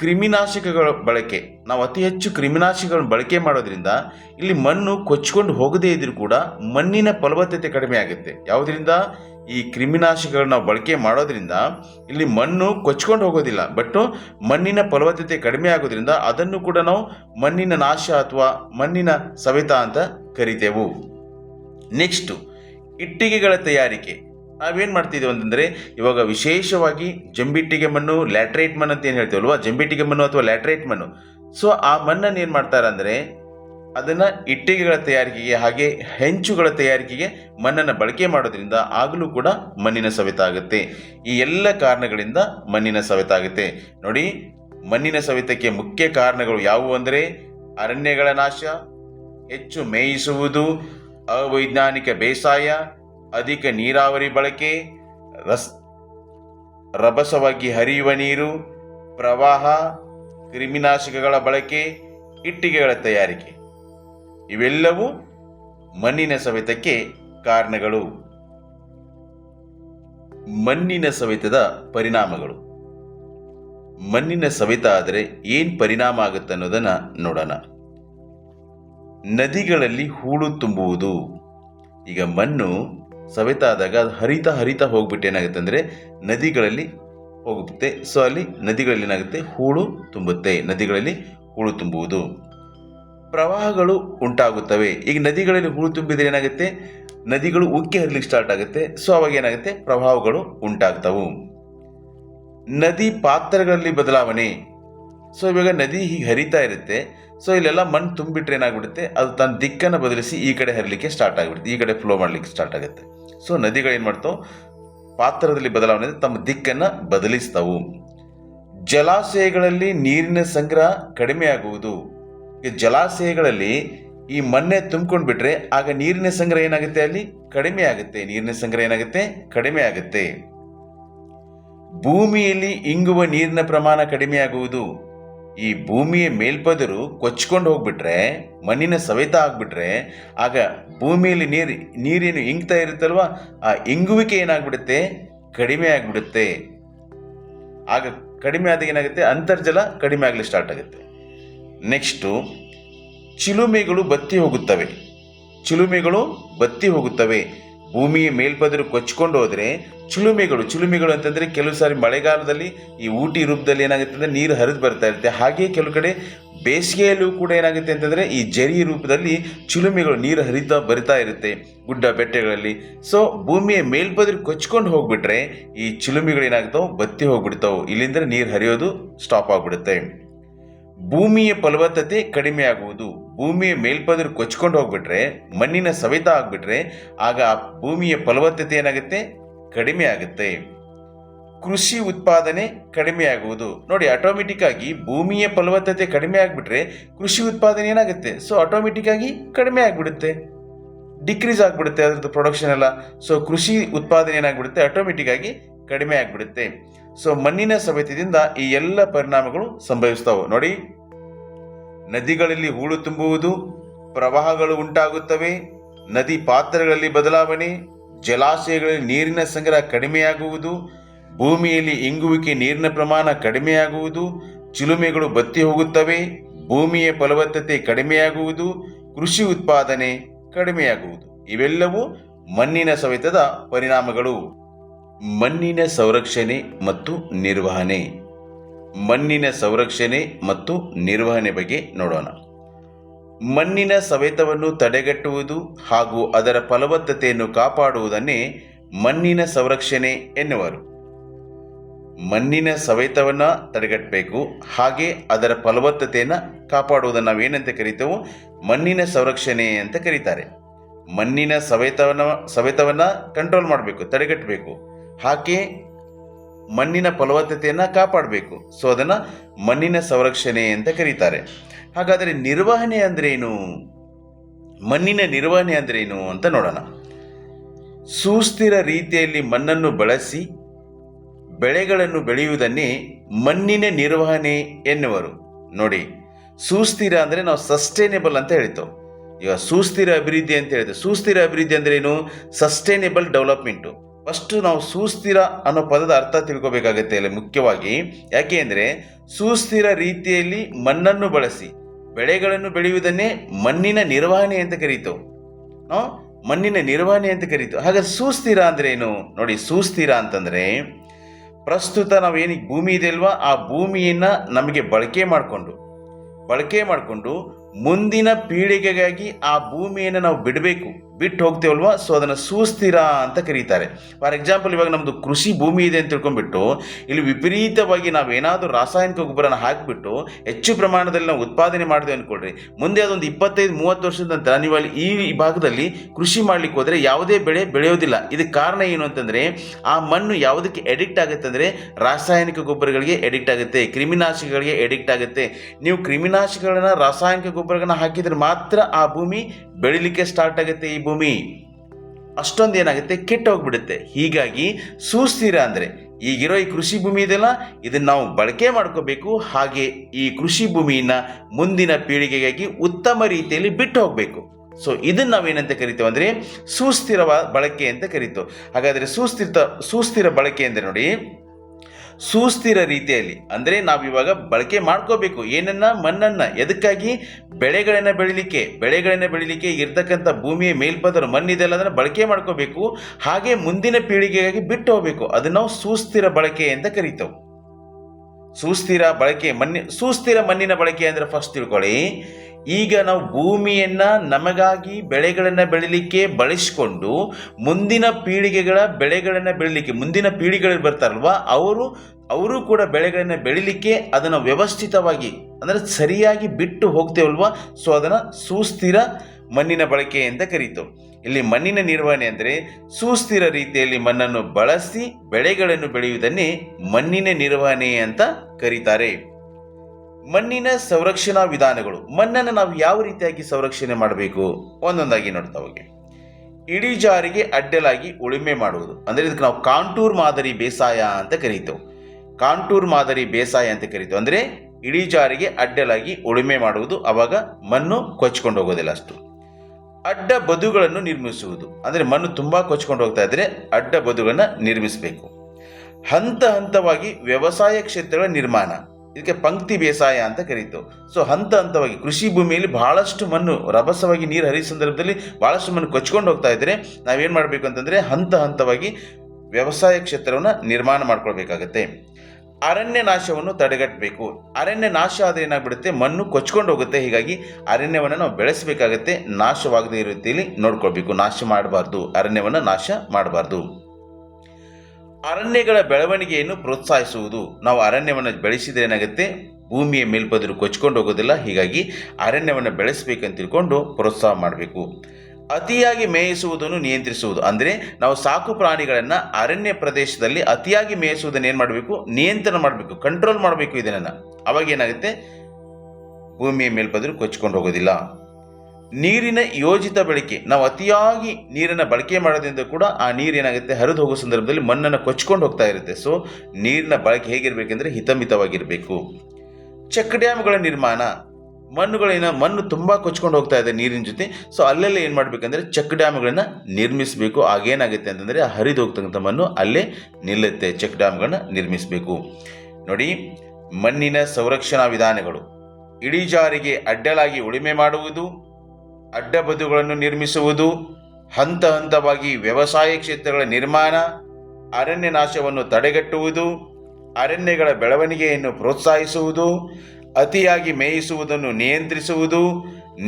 ಕ್ರಿಮಿನಾಶಕಗಳ ಬಳಕೆ. ನಾವು ಅತಿ ಹೆಚ್ಚು ಕ್ರಿಮಿನಾಶಕಗಳನ್ನು ಬಳಕೆ ಮಾಡೋದ್ರಿಂದ ಇಲ್ಲಿ ಮಣ್ಣು ಕೊಚ್ಕೊಂಡು ಹೋಗದೇ ಇದ್ರೂ ಕೂಡ ಮಣ್ಣಿನ ಫಲವತ್ತತೆ ಕಡಿಮೆ ಆಗುತ್ತೆ. ಯಾವುದರಿಂದ? ಈ ಕ್ರಿಮಿನಾಶಕಗಳನ್ನ ಬಳಕೆ ಮಾಡೋದ್ರಿಂದ ಇಲ್ಲಿ ಮಣ್ಣು ಕೊಚ್ಕೊಂಡು ಹೋಗೋದಿಲ್ಲ. ಬಟ್ ಮಣ್ಣಿನ ಫಲವತ್ತತೆ ಕಡಿಮೆ ಆಗೋದ್ರಿಂದ ಅದನ್ನು ಕೂಡ ನಾವು ಮಣ್ಣಿನ ನಾಶ ಅಥವಾ ಮಣ್ಣಿನ ಸವೆತ ಅಂತ ಕರಿತೇವು. ನೆಕ್ಸ್ಟು ಇಟ್ಟಿಗೆಗಳ ತಯಾರಿಕೆ. ನಾವೇನು ಮಾಡ್ತಿದ್ದೇವೆ ಅಂತಂದರೆ, ಇವಾಗ ವಿಶೇಷವಾಗಿ ಜಂಬಿಟ್ಟಿಗೆ ಮಣ್ಣು, ಲ್ಯಾಟ್ರೈಟ್ ಮಣ್ಣು ಅಂತ ಏನು ಹೇಳ್ತೇವಲ್ವಾ? ಜಂಬಿಟ್ಟಿಗೆ ಮಣ್ಣು ಅಥವಾ ಲ್ಯಾಟ್ರೈಟ್ ಮಣ್ಣು. ಸೊ ಆ ಮಣ್ಣನ್ನು ಏನು ಮಾಡ್ತಾರೆ ಅಂದರೆ ಅದನ್ನು ಇಟ್ಟಿಗೆಗಳ ತಯಾರಿಕೆಗೆ ಹಾಗೆ ಹೆಂಚುಗಳ ತಯಾರಿಕೆಗೆ ಮಣ್ಣನ್ನು ಬಳಕೆ ಮಾಡೋದ್ರಿಂದ ಆಗಲೂ ಕೂಡ ಮಣ್ಣಿನ ಸವೆತ ಆಗುತ್ತೆ. ಈ ಎಲ್ಲ ಕಾರಣಗಳಿಂದ ಮಣ್ಣಿನ ಸವೆತ ಆಗುತ್ತೆ. ನೋಡಿ, ಮಣ್ಣಿನ ಸವೆತಕ್ಕೆ ಮುಖ್ಯ ಕಾರಣಗಳು ಯಾವುವು ಅಂದರೆ ಅರಣ್ಯಗಳ ನಾಶ, ಹೆಚ್ಚು ಮೇಯಿಸುವುದು, ಅವೈಜ್ಞಾನಿಕ ಬೇಸಾಯ, ಅಧಿಕ ನೀರಾವರಿ ಬಳಕೆ, ರಸ್, ರಭಸವಾಗಿ ಹರಿಯುವ ನೀರು, ಪ್ರವಾಹ, ಕ್ರಿಮಿನಾಶಕಗಳ ಬಳಕೆ, ಇಟ್ಟಿಗೆಗಳ ತಯಾರಿಕೆ. ಇವೆಲ್ಲವೂ ಮಣ್ಣಿನ ಸವೆತಕ್ಕೆ ಕಾರಣಗಳು. ಮಣ್ಣಿನ ಸವೆತದ ಪರಿಣಾಮಗಳು. ಮಣ್ಣಿನ ಸವೆತ ಆದರೆ ಏನು ಪರಿಣಾಮ ಆಗುತ್ತೆ ಅನ್ನೋದನ್ನ ನೋಡೋಣ. ನದಿಗಳಲ್ಲಿ ಹೂಳು ತುಂಬುವುದು. ಈಗ ಮಣ್ಣು ಸವೆತ ಆದಾಗ ಅದು ಹರಿತ ಹರಿತಾ ಹೋಗ್ಬಿಟ್ಟು ಏನಾಗುತ್ತೆ ಅಂದರೆ ನದಿಗಳಲ್ಲಿ ಹೋಗುತ್ತೆ ಸೊ ಅಲ್ಲಿ ನದಿಗಳಲ್ಲಿ ಏನಾಗುತ್ತೆ? ಹೂಳು ತುಂಬುತ್ತೆ. ನದಿಗಳಲ್ಲಿ ಹೂಳು ತುಂಬುವುದು. ಪ್ರವಾಹಗಳು ಉಂಟಾಗುತ್ತವೆ. ಈಗ ನದಿಗಳಲ್ಲಿ ಹೂಳು ತುಂಬಿದ್ರೆ ಏನಾಗುತ್ತೆ? ನದಿಗಳು ಉಕ್ಕಿ ಹರಿಲಿಕ್ಕೆ ಸ್ಟಾರ್ಟ್ ಆಗುತ್ತೆ. ಸೊ ಅವಾಗ ಏನಾಗುತ್ತೆ? ಪ್ರವಾಹಗಳು ಉಂಟಾಗ್ತವು. ನದಿ ಪಾತ್ರಗಳಲ್ಲಿ ಬದಲಾವಣೆ. ಸೊ ಇವಾಗ ನದಿ ಹೀಗೆ ಹರಿತಾ ಇರುತ್ತೆ. ಸೊ ಇಲ್ಲೆಲ್ಲ ಮಣ್ಣು ತುಂಬಿಟ್ರೆ ಏನಾಗ್ಬಿಡುತ್ತೆ? ಅದು ತನ್ನ ದಿಕ್ಕನ್ನು ಬದಲಿಸಿ ಈ ಕಡೆ ಹರಿಲಿಕ್ಕೆ ಸ್ಟಾರ್ಟ್ ಆಗಿಬಿಡುತ್ತೆ. ಈ ಕಡೆ ಫ್ಲೋ ಮಾಡಲಿಕ್ಕೆ ಸ್ಟಾರ್ಟ್ ಆಗುತ್ತೆ. ಸೊ ನದಿಗಳು ಏನು ಮಾಡ್ತಾವೆ? ಪಾತ್ರದಲ್ಲಿ ಬದಲಾವಣೆ ತಮ್ಮ ದಿಕ್ಕನ್ನು ಬದಲಿಸ್ತವು. ಜಲಾಶಯಗಳಲ್ಲಿ ನೀರಿನ ಸಂಗ್ರಹ ಕಡಿಮೆ ಆಗುವುದು ಈ ಜಲಾಶಯಗಳಲ್ಲಿ ಈ ಮಣ್ಣೆ ತುಂಬಿಕೊಂಡು ಬಿಟ್ರೆ ಆಗ ನೀರಿನ ಸಂಗ್ರಹ ಏನಾಗುತ್ತೆ ಅಲ್ಲಿ? ಕಡಿಮೆ ಆಗುತ್ತೆ. ನೀರಿನ ಸಂಗ್ರಹ ಏನಾಗುತ್ತೆ? ಕಡಿಮೆ ಆಗುತ್ತೆ. ಭೂಮಿಯಲ್ಲಿ ಇಂಗುವ ನೀರಿನ ಪ್ರಮಾಣ ಕಡಿಮೆ ಆಗುವುದು. ಈ ಭೂಮಿಯ ಮೇಲ್ಪದರು ಕೊಚ್ಕೊಂಡು ಹೋಗ್ಬಿಟ್ರೆ, ಮಣ್ಣಿನ ಸವೆತ ಆಗ್ಬಿಟ್ರೆ, ಆಗ ಭೂಮಿಯಲ್ಲಿ ನೀರು, ನೀರೇನು ಇಂಗ್ತಾ ಇರುತ್ತಲ್ವಾ, ಆ ಇಂಗುವಿಕೆ ಏನಾಗ್ಬಿಡುತ್ತೆ? ಕಡಿಮೆ ಆಗ್ಬಿಡುತ್ತೆ. ಆಗ ಕಡಿಮೆ ಆದಾಗ ಏನಾಗುತ್ತೆ? ಅಂತರ್ಜಲ ಕಡಿಮೆ ಆಗಲಿ ಸ್ಟಾರ್ಟ್ ಆಗುತ್ತೆ. ನೆಕ್ಸ್ಟು, ಚಿಲುಮೆಗಳು ಬತ್ತಿ ಹೋಗುತ್ತವೆ. ಚಿಲುಮೆಗಳು ಬತ್ತಿ ಹೋಗುತ್ತವೆ. ಭೂಮಿಯ ಮೇಲ್ಪದರು ಕೊಚ್ಕೊಂಡು ಹೋದರೆ ಚಿಲುಮೆಗಳು ಚಿಲುಮೆಗಳು ಅಂತಂದರೆ ಕೆಲವು ಸಾರಿ ಮಳೆಗಾಲದಲ್ಲಿ ಈ ಊಟಿ ರೂಪದಲ್ಲಿ ಏನಾಗುತ್ತೆ ಅಂದರೆ ನೀರು ಹರಿದು ಬರ್ತಾ ಇರುತ್ತೆ. ಹಾಗೆಯೇ ಕೆಲವು ಕಡೆ ಬೇಸಿಗೆಯಲ್ಲೂ ಕೂಡ ಏನಾಗುತ್ತೆ ಅಂತಂದರೆ ಈ ಜರಿ ರೂಪದಲ್ಲಿ ಚಿಲುಮೆಗಳು ನೀರು ಹರಿತಾ ಬರಿತಾ ಇರುತ್ತೆ ಗುಡ್ಡ ಬೆಟ್ಟಗಳಲ್ಲಿ. ಸೊ ಭೂಮಿಯ ಮೇಲ್ಪದರು ಕೊಚ್ಕೊಂಡು ಹೋಗ್ಬಿಟ್ರೆ ಈ ಚಿಲುಮೆಗಳು ಏನಾಗುತ್ತವೆ ಬತ್ತಿ ಹೋಗ್ಬಿಡ್ತಾವೆ. ಇಲ್ಲಿಂದ ನೀರು ಹರಿಯೋದು ಸ್ಟಾಪ್ ಆಗಿಬಿಡುತ್ತೆ. ಭೂಮಿಯ ಫಲವತ್ತತೆ ಕಡಿಮೆ ಆಗುವುದು. ಭೂಮಿಯ ಮೇಲ್ಪದರು ಕೊಚ್ಕೊಂಡು ಹೋಗ್ಬಿಟ್ರೆ, ಮಣ್ಣಿನ ಸವೆತ ಆಗ್ಬಿಟ್ರೆ, ಆಗ ಭೂಮಿಯ ಫಲವತ್ತತೆ ಏನಾಗುತ್ತೆ? ಕಡಿಮೆ ಆಗುತ್ತೆ. ಕೃಷಿ ಉತ್ಪಾದನೆ ಕಡಿಮೆ ಆಗುವುದು. ನೋಡಿ ಆಟೋಮೆಟಿಕ್ ಆಗಿ ಭೂಮಿಯ ಫಲವತ್ತತೆ ಕಡಿಮೆ ಆಗಿಬಿಟ್ರೆ, ಕೃಷಿ ಉತ್ಪಾದನೆ ಏನಾಗುತ್ತೆ? ಸೊ ಆಟೋಮೆಟಿಕ್ ಆಗಿ ಕಡಿಮೆ ಆಗಿಬಿಡುತ್ತೆ. ಡಿಕ್ರೀಸ್ ಆಗಿಬಿಡುತ್ತೆ ಅದರದ್ದು ಪ್ರೊಡಕ್ಷನ್ ಎಲ್ಲ. ಸೊ ಕೃಷಿ ಉತ್ಪಾದನೆ ಏನಾಗ್ಬಿಡುತ್ತೆ? ಆಟೋಮೆಟಿಕ್ ಆಗಿ ಕಡಿಮೆ ಆಗಿಬಿಡುತ್ತೆ. ಸೊ ಮಣ್ಣಿನ ಸವೆತದಿಂದ ಈ ಎಲ್ಲ ಪರಿಣಾಮಗಳು ಸಂಭವಿಸ್ತಾವೆ. ನೋಡಿ, ನದಿಗಳಲ್ಲಿ ಹೂಳು ತುಂಬುವುದು, ಪ್ರವಾಹಗಳು ಉಂಟಾಗುತ್ತವೆ, ನದಿ ಪಾತ್ರಗಳಲ್ಲಿ ಬದಲಾವಣೆ, ಜಲಾಶಯಗಳಲ್ಲಿ ನೀರಿನ ಸಂಗ್ರಹ ಕಡಿಮೆಯಾಗುವುದು, ಭೂಮಿಯಲ್ಲಿ ಇಂಗುವಿಕೆ ನೀರಿನ ಪ್ರಮಾಣ ಕಡಿಮೆಯಾಗುವುದು, ಚಿಲುಮೆಗಳು ಬತ್ತಿ ಹೋಗುತ್ತವೆ, ಭೂಮಿಯ ಫಲವತ್ತತೆ ಕಡಿಮೆಯಾಗುವುದು, ಕೃಷಿ ಉತ್ಪಾದನೆ ಕಡಿಮೆಯಾಗುವುದು. ಇವೆಲ್ಲವೂ ಮಣ್ಣಿನ ಸವೆತದ ಪರಿಣಾಮಗಳು. ಮಣ್ಣಿನ ಸಂರಕ್ಷಣೆ ಮತ್ತು ನಿರ್ವಹಣೆ. ಮಣ್ಣಿನ ಸಂರಕ್ಷಣೆ ಮತ್ತು ನಿರ್ವಹಣೆ ಬಗ್ಗೆ ನೋಡೋಣ. ಮಣ್ಣಿನ ಸವೆತವನ್ನು ತಡೆಗಟ್ಟುವುದು ಹಾಗೂ ಅದರ ಫಲವತ್ತತೆಯನ್ನು ಕಾಪಾಡುವುದನ್ನೇ ಮಣ್ಣಿನ ಸಂರಕ್ಷಣೆ ಎನ್ನುವರು. ಮಣ್ಣಿನ ಸವೆತವನ್ನು ತಡೆಗಟ್ಟಬೇಕು, ಹಾಗೆ ಅದರ ಫಲವತ್ತತೆಯನ್ನು ಕಾಪಾಡುವುದನ್ನು ನಾವೇನಂತ ಕರಿತೇವೋ ಮಣ್ಣಿನ ಸಂರಕ್ಷಣೆ ಅಂತ ಕರೀತಾರೆ. ಮಣ್ಣಿನ ಸವೆತವನ್ನು ಸವೆತವನ್ನು ಕಂಟ್ರೋಲ್ ಮಾಡಬೇಕು, ತಡೆಗಟ್ಟಬೇಕು. ಹಾಗೆ ಮಣ್ಣಿನ ಫಲವತ್ತತೆಯನ್ನು ಕಾಪಾಡಬೇಕು. ಸೊ ಅದನ್ನು ಮಣ್ಣಿನ ಸಂರಕ್ಷಣೆ ಅಂತ ಕರೀತಾರೆ. ಹಾಗಾದರೆ ನಿರ್ವಹಣೆ ಅಂದ್ರೇನು ಮಣ್ಣಿನ ನಿರ್ವಹಣೆ ಅಂದ್ರೇನು ಅಂತ ನೋಡೋಣ. ಸುಸ್ಥಿರ ರೀತಿಯಲ್ಲಿ ಮಣ್ಣನ್ನು ಬಳಸಿ ಬೆಳೆಗಳನ್ನು ಬೆಳೆಯುವುದನ್ನೇ ಮಣ್ಣಿನ ನಿರ್ವಹಣೆ ಎನ್ನುವರು. ನೋಡಿ, ಸುಸ್ಥಿರ ಅಂದರೆ ನಾವು ಸಸ್ಟೈನೇಬಲ್ ಅಂತ ಹೇಳ್ತೇವೆ. ಈಗ ಸುಸ್ಥಿರ ಅಭಿವೃದ್ಧಿ ಅಂತ ಹೇಳಿದೆ ಸುಸ್ಥಿರ ಅಭಿವೃದ್ಧಿ ಅಂದ್ರೆ ಏನು? ಸಸ್ಟೈನೇಬಲ್ ಡೆವಲಪ್ಮೆಂಟು ಫಸ್ಟು ನಾವು ಸುಸ್ಥಿರ ಅನ್ನೋ ಪದದ ಅರ್ಥ ತಿಳ್ಕೊಬೇಕಾಗತ್ತೆ ಇಲ್ಲಿ ಮುಖ್ಯವಾಗಿ. ಯಾಕೆ ಅಂದರೆ ಸುಸ್ಥಿರ ರೀತಿಯಲ್ಲಿ ಮಣ್ಣನ್ನು ಬಳಸಿ, ಬೆಳೆಗಳನ್ನು ಬೆಳೆಯುವುದನ್ನೇ ಮಣ್ಣಿನ ನಿರ್ವಹಣೆ ಅಂತ ಕರೀತು. ಮಣ್ಣಿನ ನಿರ್ವಹಣೆ ಅಂತ ಕರೀತೋ. ಹಾಗಾದ್ರೆ ಸುಸ್ಥಿರ ಅಂದ್ರೆ ಏನು? ನೋಡಿ, ಸುಸ್ಥಿರ ಅಂತಂದ್ರೆ ಪ್ರಸ್ತುತ ನಾವು ಏನಿಗೆ ಭೂಮಿ ಇದೆ ಅಲ್ವಾ? ಆ ಭೂಮಿಯನ್ನು ನಮಗೆ ಬಳಕೆ ಮಾಡಿಕೊಂಡು ಬಳಕೆ ಮಾಡಿಕೊಂಡು ಮುಂದಿನ ಪೀಳಿಗೆಗಾಗಿ ಆ ಭೂಮಿಯನ್ನು ನಾವು ಬಿಡಬೇಕು, ಬಿಟ್ಟು ಹೋಗ್ತೇವಲ್ವ? ಸೊ ಅದನ್ನು ಸುಸ್ಥಿರ ಅಂತ ಕರೀತಾರೆ. ಫಾರ್ ಎಕ್ಸಾಂಪಲ್ ಇವಾಗ ನಮ್ಮದು ಕೃಷಿ ಭೂಮಿ ಇದೆ ಅಂತ ತಿಳ್ಕೊಂಡ್ಬಿಟ್ಟು, ಇಲ್ಲಿ ವಿಪರೀತವಾಗಿ ನಾವೇನಾದರೂ ರಾಸಾಯನಿಕ ಗೊಬ್ಬರನ ಹಾಕಿಬಿಟ್ಟು, ಹೆಚ್ಚು ಪ್ರಮಾಣದಲ್ಲಿ ನಾವು ಉತ್ಪಾದನೆ ಮಾಡಿದೆ ಅಂದ್ಕೊಳ್ರಿ. ಮುಂದೆ ಅದೊಂದು ಇಪ್ಪತ್ತೈದು, ಮೂವತ್ತು ವರ್ಷದ ನಂತರ ನೀವು ಅಲ್ಲಿ ಈ ಭಾಗದಲ್ಲಿ ಕೃಷಿ ಮಾಡಲಿಕ್ಕೆ ಹೋದರೆ ಯಾವುದೇ ಬೆಳೆ ಬೆಳೆಯೋದಿಲ್ಲ. ಇದಕ್ಕೆ ಕಾರಣ ಏನು ಅಂತಂದರೆ, ಆ ಮಣ್ಣು ಯಾವುದಕ್ಕೆ ಎಡಿಕ್ಟ್ ಆಗುತ್ತೆ ಅಂದರೆ, ರಾಸಾಯನಿಕ ಗೊಬ್ಬರಗಳಿಗೆ ಎಡಿಕ್ಟ್ ಆಗುತ್ತೆ, ಕ್ರಿಮಿನಾಶಕಗಳಿಗೆ ಎಡಿಕ್ಟ್ ಆಗುತ್ತೆ. ನೀವು ಕ್ರಿಮಿನಾಶಕಗಳನ್ನ ರಾಸಾಯನಿಕ ಗೊಬ್ಬರಗಳನ್ನ ಹಾಕಿದ್ರೆ ಮಾತ್ರ ಆ ಭೂಮಿ ಬೆಳಿಲಿಕ್ಕೆ ಸ್ಟಾರ್ಟ್ ಆಗುತ್ತೆ ಈ ಭೂಮಿ. ಅಷ್ಟೊಂದು ಏನಾಗುತ್ತೆ? ಕೆಟ್ಟ ಹೋಗ್ಬಿಡುತ್ತೆ. ಹೀಗಾಗಿ ಸುಸ್ಥಿರ ಅಂದರೆ ಈಗಿರೋ ಈ ಕೃಷಿ ಭೂಮಿ ಇದೆಲ್ಲ, ಇದನ್ನು ನಾವು ಬಳಕೆ ಮಾಡ್ಕೋಬೇಕು. ಹಾಗೆ ಈ ಕೃಷಿ ಭೂಮಿಯನ್ನ ಮುಂದಿನ ಪೀಳಿಗೆಗಾಗಿ ಉತ್ತಮ ರೀತಿಯಲ್ಲಿ ಬಿಟ್ಟು ಹೋಗಬೇಕು. ಸೊ ಇದನ್ನು ನಾವೇನಂತ ಕರಿತೇವೆ ಅಂದರೆ ಸುಸ್ಥಿರ ಬಳಕೆ ಅಂತ ಕರಿತೇವೆ. ಹಾಗಾದರೆ ಸುಸ್ಥಿರ ಸುಸ್ಥಿರ ಬಳಕೆ ಅಂದರೆ ನೋಡಿ ಸುಸ್ಥಿರ ರೀತಿಯಲ್ಲಿ. ಅಂದರೆ ನಾವಿವಾಗ ಬಳಕೆ ಮಾಡ್ಕೋಬೇಕು. ಏನನ್ನ? ಮಣ್ಣನ್ನ. ಎದಕ್ಕಾಗಿ? ಬೆಳೆಗಳನ್ನು ಬೆಳಿಲಿಕ್ಕೆ. ಬೆಳೆಗಳನ್ನು ಬೆಳಿಲಿಕ್ಕೆ ಇರ್ತಕ್ಕಂಥ ಭೂಮಿಯ ಮೇಲ್ಪದರ ಮಣ್ಣಿದೆಲ್ಲ ಅದನ್ನು ಬಳಕೆ ಮಾಡ್ಕೋಬೇಕು. ಹಾಗೆ ಮುಂದಿನ ಪೀಳಿಗೆಗಾಗಿ ಬಿಟ್ಟು ಹೋಗಬೇಕು. ಅದನ್ನು ನಾವು ಸುಸ್ಥಿರ ಬಳಕೆ ಅಂತ ಕರಿತೇವೆ. ಸುಸ್ಥಿರ ಬಳಕೆ ಮಣ್ಣಿ ಸುಸ್ಥಿರ ಮಣ್ಣಿನ ಬಳಕೆ ಅಂದರೆ ಫಸ್ಟ್ ತಿಳ್ಕೊಳ್ಳಿ. ಈಗ ನಾವು ಭೂಮಿಯನ್ನು ನಮಗಾಗಿ ಬೆಳೆಗಳನ್ನು ಬೆಳಿಲಿಕ್ಕೆ ಬಳಸಿಕೊಂಡು ಮುಂದಿನ ಪೀಳಿಗೆಗಳ ಬೆಳೆಗಳನ್ನು ಬೆಳಿಲಿಕ್ಕೆ, ಮುಂದಿನ ಪೀಳಿಗೆಗಳು ಬರ್ತಾರಲ್ವ, ಅವರು ಅವರು ಕೂಡ ಬೆಳೆಗಳನ್ನು ಬೆಳಿಲಿಕ್ಕೆ ಅದನ್ನು ವ್ಯವಸ್ಥಿತವಾಗಿ, ಅಂದರೆ ಸರಿಯಾಗಿ ಬಿಟ್ಟು ಹೋಗ್ತೇವಲ್ವಾ? ಸೊ ಅದನ್ನು ಸುಸ್ಥಿರ ಮಣ್ಣಿನ ಬಳಕೆ ಅಂತ ಕರೀತು. ಇಲ್ಲಿ ಮಣ್ಣಿನ ನಿರ್ವಹಣೆ ಅಂದರೆ ಸುಸ್ಥಿರ ರೀತಿಯಲ್ಲಿ ಮಣ್ಣನ್ನು ಬಳಸಿ ಬೆಳೆಗಳನ್ನು ಬೆಳೆಯುವುದನ್ನೇ ಮಣ್ಣಿನ ನಿರ್ವಹಣೆ ಅಂತ ಕರೀತಾರೆ. ಮಣ್ಣಿನ ಸಂರಕ್ಷಣಾ ವಿಧಾನಗಳು, ಮಣ್ಣನ್ನು ನಾವು ಯಾವ ರೀತಿಯಾಗಿ ಸಂರಕ್ಷಣೆ ಮಾಡಬೇಕು? ಒಂದೊಂದಾಗಿ ನೋಡ್ತಾ ಹೋಗಿ. ಇಳಿಜಾರಿಗೆ ಅಡ್ಡಲಾಗಿ ಉಳುಮೆ ಮಾಡುವುದು. ಅಂದರೆ ಇದಕ್ಕೆ ನಾವು ಕಾಂಟೂರ್ ಮಾದರಿ ಬೇಸಾಯ ಅಂತ ಕರೀತೇವೆ. ಕಾಂಟೂರ್ ಮಾದರಿ ಬೇಸಾಯ ಅಂತ ಕರೀತೇವೆ. ಅಂದರೆ ಇಳಿಜಾರಿಗೆ ಅಡ್ಡಲಾಗಿ ಉಳುಮೆ ಮಾಡುವುದು. ಅವಾಗ ಮಣ್ಣು ಕೊಚ್ಕೊಂಡು ಹೋಗೋದಿಲ್ಲ ಅಷ್ಟು. ಅಡ್ಡ ಬದುಗಳನ್ನು ನಿರ್ಮಿಸುವುದು. ಅಂದರೆ ಮಣ್ಣು ತುಂಬ ಕೊಚ್ಕೊಂಡು ಹೋಗ್ತಾ ಇದ್ದರೆ ಅಡ್ಡ ಬದುಗಳನ್ನು ನಿರ್ಮಿಸಬೇಕು. ಹಂತ ಹಂತವಾಗಿ ವ್ಯವಸಾಯ ಕ್ಷೇತ್ರಗಳ ನಿರ್ಮಾಣ. ಇದಕ್ಕೆ ಪಂಕ್ತಿ ಬೇಸಾಯ ಅಂತ ಕರೀತು. ಸೊ ಹಂತ ಹಂತವಾಗಿ ಕೃಷಿ ಭೂಮಿಯಲ್ಲಿ ಬಹಳಷ್ಟು ಮಣ್ಣು, ರಭಸವಾಗಿ ನೀರು ಹರಿಯೋ ಸಂದರ್ಭದಲ್ಲಿ ಬಹಳಷ್ಟು ಮಣ್ಣು ಕೊಚ್ಕೊಂಡು ಹೋಗ್ತಾ ಇದ್ರೆ ನಾವೇನು ಮಾಡಬೇಕು ಅಂತಂದರೆ ಹಂತ ಹಂತವಾಗಿ ವ್ಯವಸಾಯ ಕ್ಷೇತ್ರವನ್ನು ನಿರ್ಮಾಣ ಮಾಡ್ಕೊಳ್ಬೇಕಾಗತ್ತೆ. ಅರಣ್ಯ ನಾಶವನ್ನು ತಡೆಗಟ್ಟಬೇಕು. ಅರಣ್ಯ ನಾಶ ಆದರೆ ಏನಾಗ್ಬಿಡುತ್ತೆ? ಮಣ್ಣು ಕೊಚ್ಕೊಂಡು ಹೋಗುತ್ತೆ. ಹೀಗಾಗಿ ಅರಣ್ಯವನ್ನು ನಾವು ಬೆಳೆಸಬೇಕಾಗತ್ತೆ. ನಾಶವಾಗದೇ ರೀತಿಯಲ್ಲಿ ನೋಡ್ಕೊಳ್ಬೇಕು. ನಾಶ ಮಾಡಬಾರ್ದು. ಅರಣ್ಯವನ್ನು ನಾಶ ಮಾಡಬಾರ್ದು. ಅರಣ್ಯಗಳ ಬೆಳವಣಿಗೆಯನ್ನು ಪ್ರೋತ್ಸಾಹಿಸುವುದು. ನಾವು ಅರಣ್ಯವನ್ನು ಬೆಳೆಸಿದ್ರೆ ಏನಾಗುತ್ತೆ? ಭೂಮಿಯ ಮೇಲ್ಪದರು ಕೊಚ್ಕೊಂಡು ಹೋಗೋದಿಲ್ಲ. ಹೀಗಾಗಿ ಅರಣ್ಯವನ್ನು ಬೆಳೆಸಬೇಕಂತ ತಿಳ್ಕೊಂಡು ಪ್ರೋತ್ಸಾಹ ಮಾಡಬೇಕು. ಅತಿಯಾಗಿ ಮೇಯಿಸುವುದನ್ನು ನಿಯಂತ್ರಿಸುವುದು. ಅಂದರೆ ನಾವು ಸಾಕು ಪ್ರಾಣಿಗಳನ್ನು ಅರಣ್ಯ ಪ್ರದೇಶದಲ್ಲಿ ಅತಿಯಾಗಿ ಮೇಯಿಸುವುದನ್ನು ಏನು ಮಾಡಬೇಕು? ನಿಯಂತ್ರಣ ಮಾಡಬೇಕು. ಕಂಟ್ರೋಲ್ ಮಾಡಬೇಕು ಇದನ್ನು. ಅವಾಗ ಏನಾಗುತ್ತೆ? ಭೂಮಿಯ ಮೇಲ್ಪದರು ಕೊಚ್ಕೊಂಡು ಹೋಗೋದಿಲ್ಲ. ನೀರಿನ ಯೋಜಿತ ಬಳಕೆ. ನಾವು ಅತಿಯಾಗಿ ನೀರನ್ನು ಬಳಕೆ ಮಾಡೋದ್ರಿಂದ ಕೂಡ ಆ ನೀರು ಏನಾಗುತ್ತೆ? ಹರಿದು ಹೋಗೋ ಸಂದರ್ಭದಲ್ಲಿ ಮಣ್ಣನ್ನು ಕೊಚ್ಕೊಂಡು ಹೋಗ್ತಾ ಇರುತ್ತೆ. ಸೊ ನೀರಿನ ಬಳಕೆ ಹೇಗಿರಬೇಕೆಂದರೆ ಹಿತಮಿತವಾಗಿರಬೇಕು. ಚೆಕ್ ಡ್ಯಾಮ್ಗಳ ನಿರ್ಮಾಣ. ಮಣ್ಣುಗಳೇನ, ಮಣ್ಣು ತುಂಬ ಕೊಚ್ಕೊಂಡು ಹೋಗ್ತಾ ಇದೆ ನೀರಿನ ಜೊತೆ. ಸೊ ಅಲ್ಲೆಲ್ಲ ಏನು ಮಾಡಬೇಕಂದ್ರೆ ಚೆಕ್ ಡ್ಯಾಮ್ಗಳನ್ನ ನಿರ್ಮಿಸಬೇಕು. ಆಗೇನಾಗುತ್ತೆ ಅಂತಂದರೆ ಹರಿದು ಹೋಗ್ತಕ್ಕಂಥ ಮಣ್ಣು ಅಲ್ಲೇ ನಿಲ್ಲುತ್ತೆ ಚೆಕ್ ಡ್ಯಾಮ್ಗಳನ್ನ ನಿರ್ಮಿಸಬೇಕು. ನೋಡಿ, ಮಣ್ಣಿನ ಸಂರಕ್ಷಣಾ ವಿಧಾನಗಳು. ಇಳಿಜಾರಿಗೆ ಅಡ್ಡಲಾಗಿ ಉಳುಮೆ ಮಾಡುವುದು. ಅಡ್ಡಬದುಗಳನ್ನು ನಿರ್ಮಿಸುವುದು, ಹಂತ ಹಂತವಾಗಿ ವ್ಯವಸಾಯ ಕ್ಷೇತ್ರಗಳ ನಿರ್ಮಾಣ, ಅರಣ್ಯ ನಾಶವನ್ನು ತಡೆಗಟ್ಟುವುದು, ಅರಣ್ಯಗಳ ಬೆಳವಣಿಗೆಯನ್ನು ಪ್ರೋತ್ಸಾಹಿಸುವುದು, ಅತಿಯಾಗಿ ಮೇಯಿಸುವುದನ್ನು ನಿಯಂತ್ರಿಸುವುದು,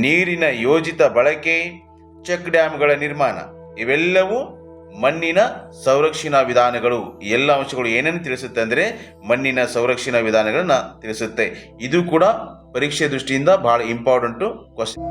ನೀರಿನ ಯೋಜಿತ ಬಳಕೆ, ಚೆಕ್ ಡ್ಯಾಮ್ಗಳ ನಿರ್ಮಾಣ, ಇವೆಲ್ಲವೂ ಮಣ್ಣಿನ ಸಂರಕ್ಷಣಾ ವಿಧಾನಗಳು. ಎಲ್ಲ ಅಂಶಗಳು ಏನೇನು ತಿಳಿಸುತ್ತೆ ಅಂದರೆ ಮಣ್ಣಿನ ಸಂರಕ್ಷಣಾ ವಿಧಾನಗಳನ್ನು ತಿಳಿಸುತ್ತೆ. ಇದು ಕೂಡ ಪರೀಕ್ಷೆ ದೃಷ್ಟಿಯಿಂದ ಬಹಳ ಇಂಪಾರ್ಟೆಂಟು ಕ್ವಶನ್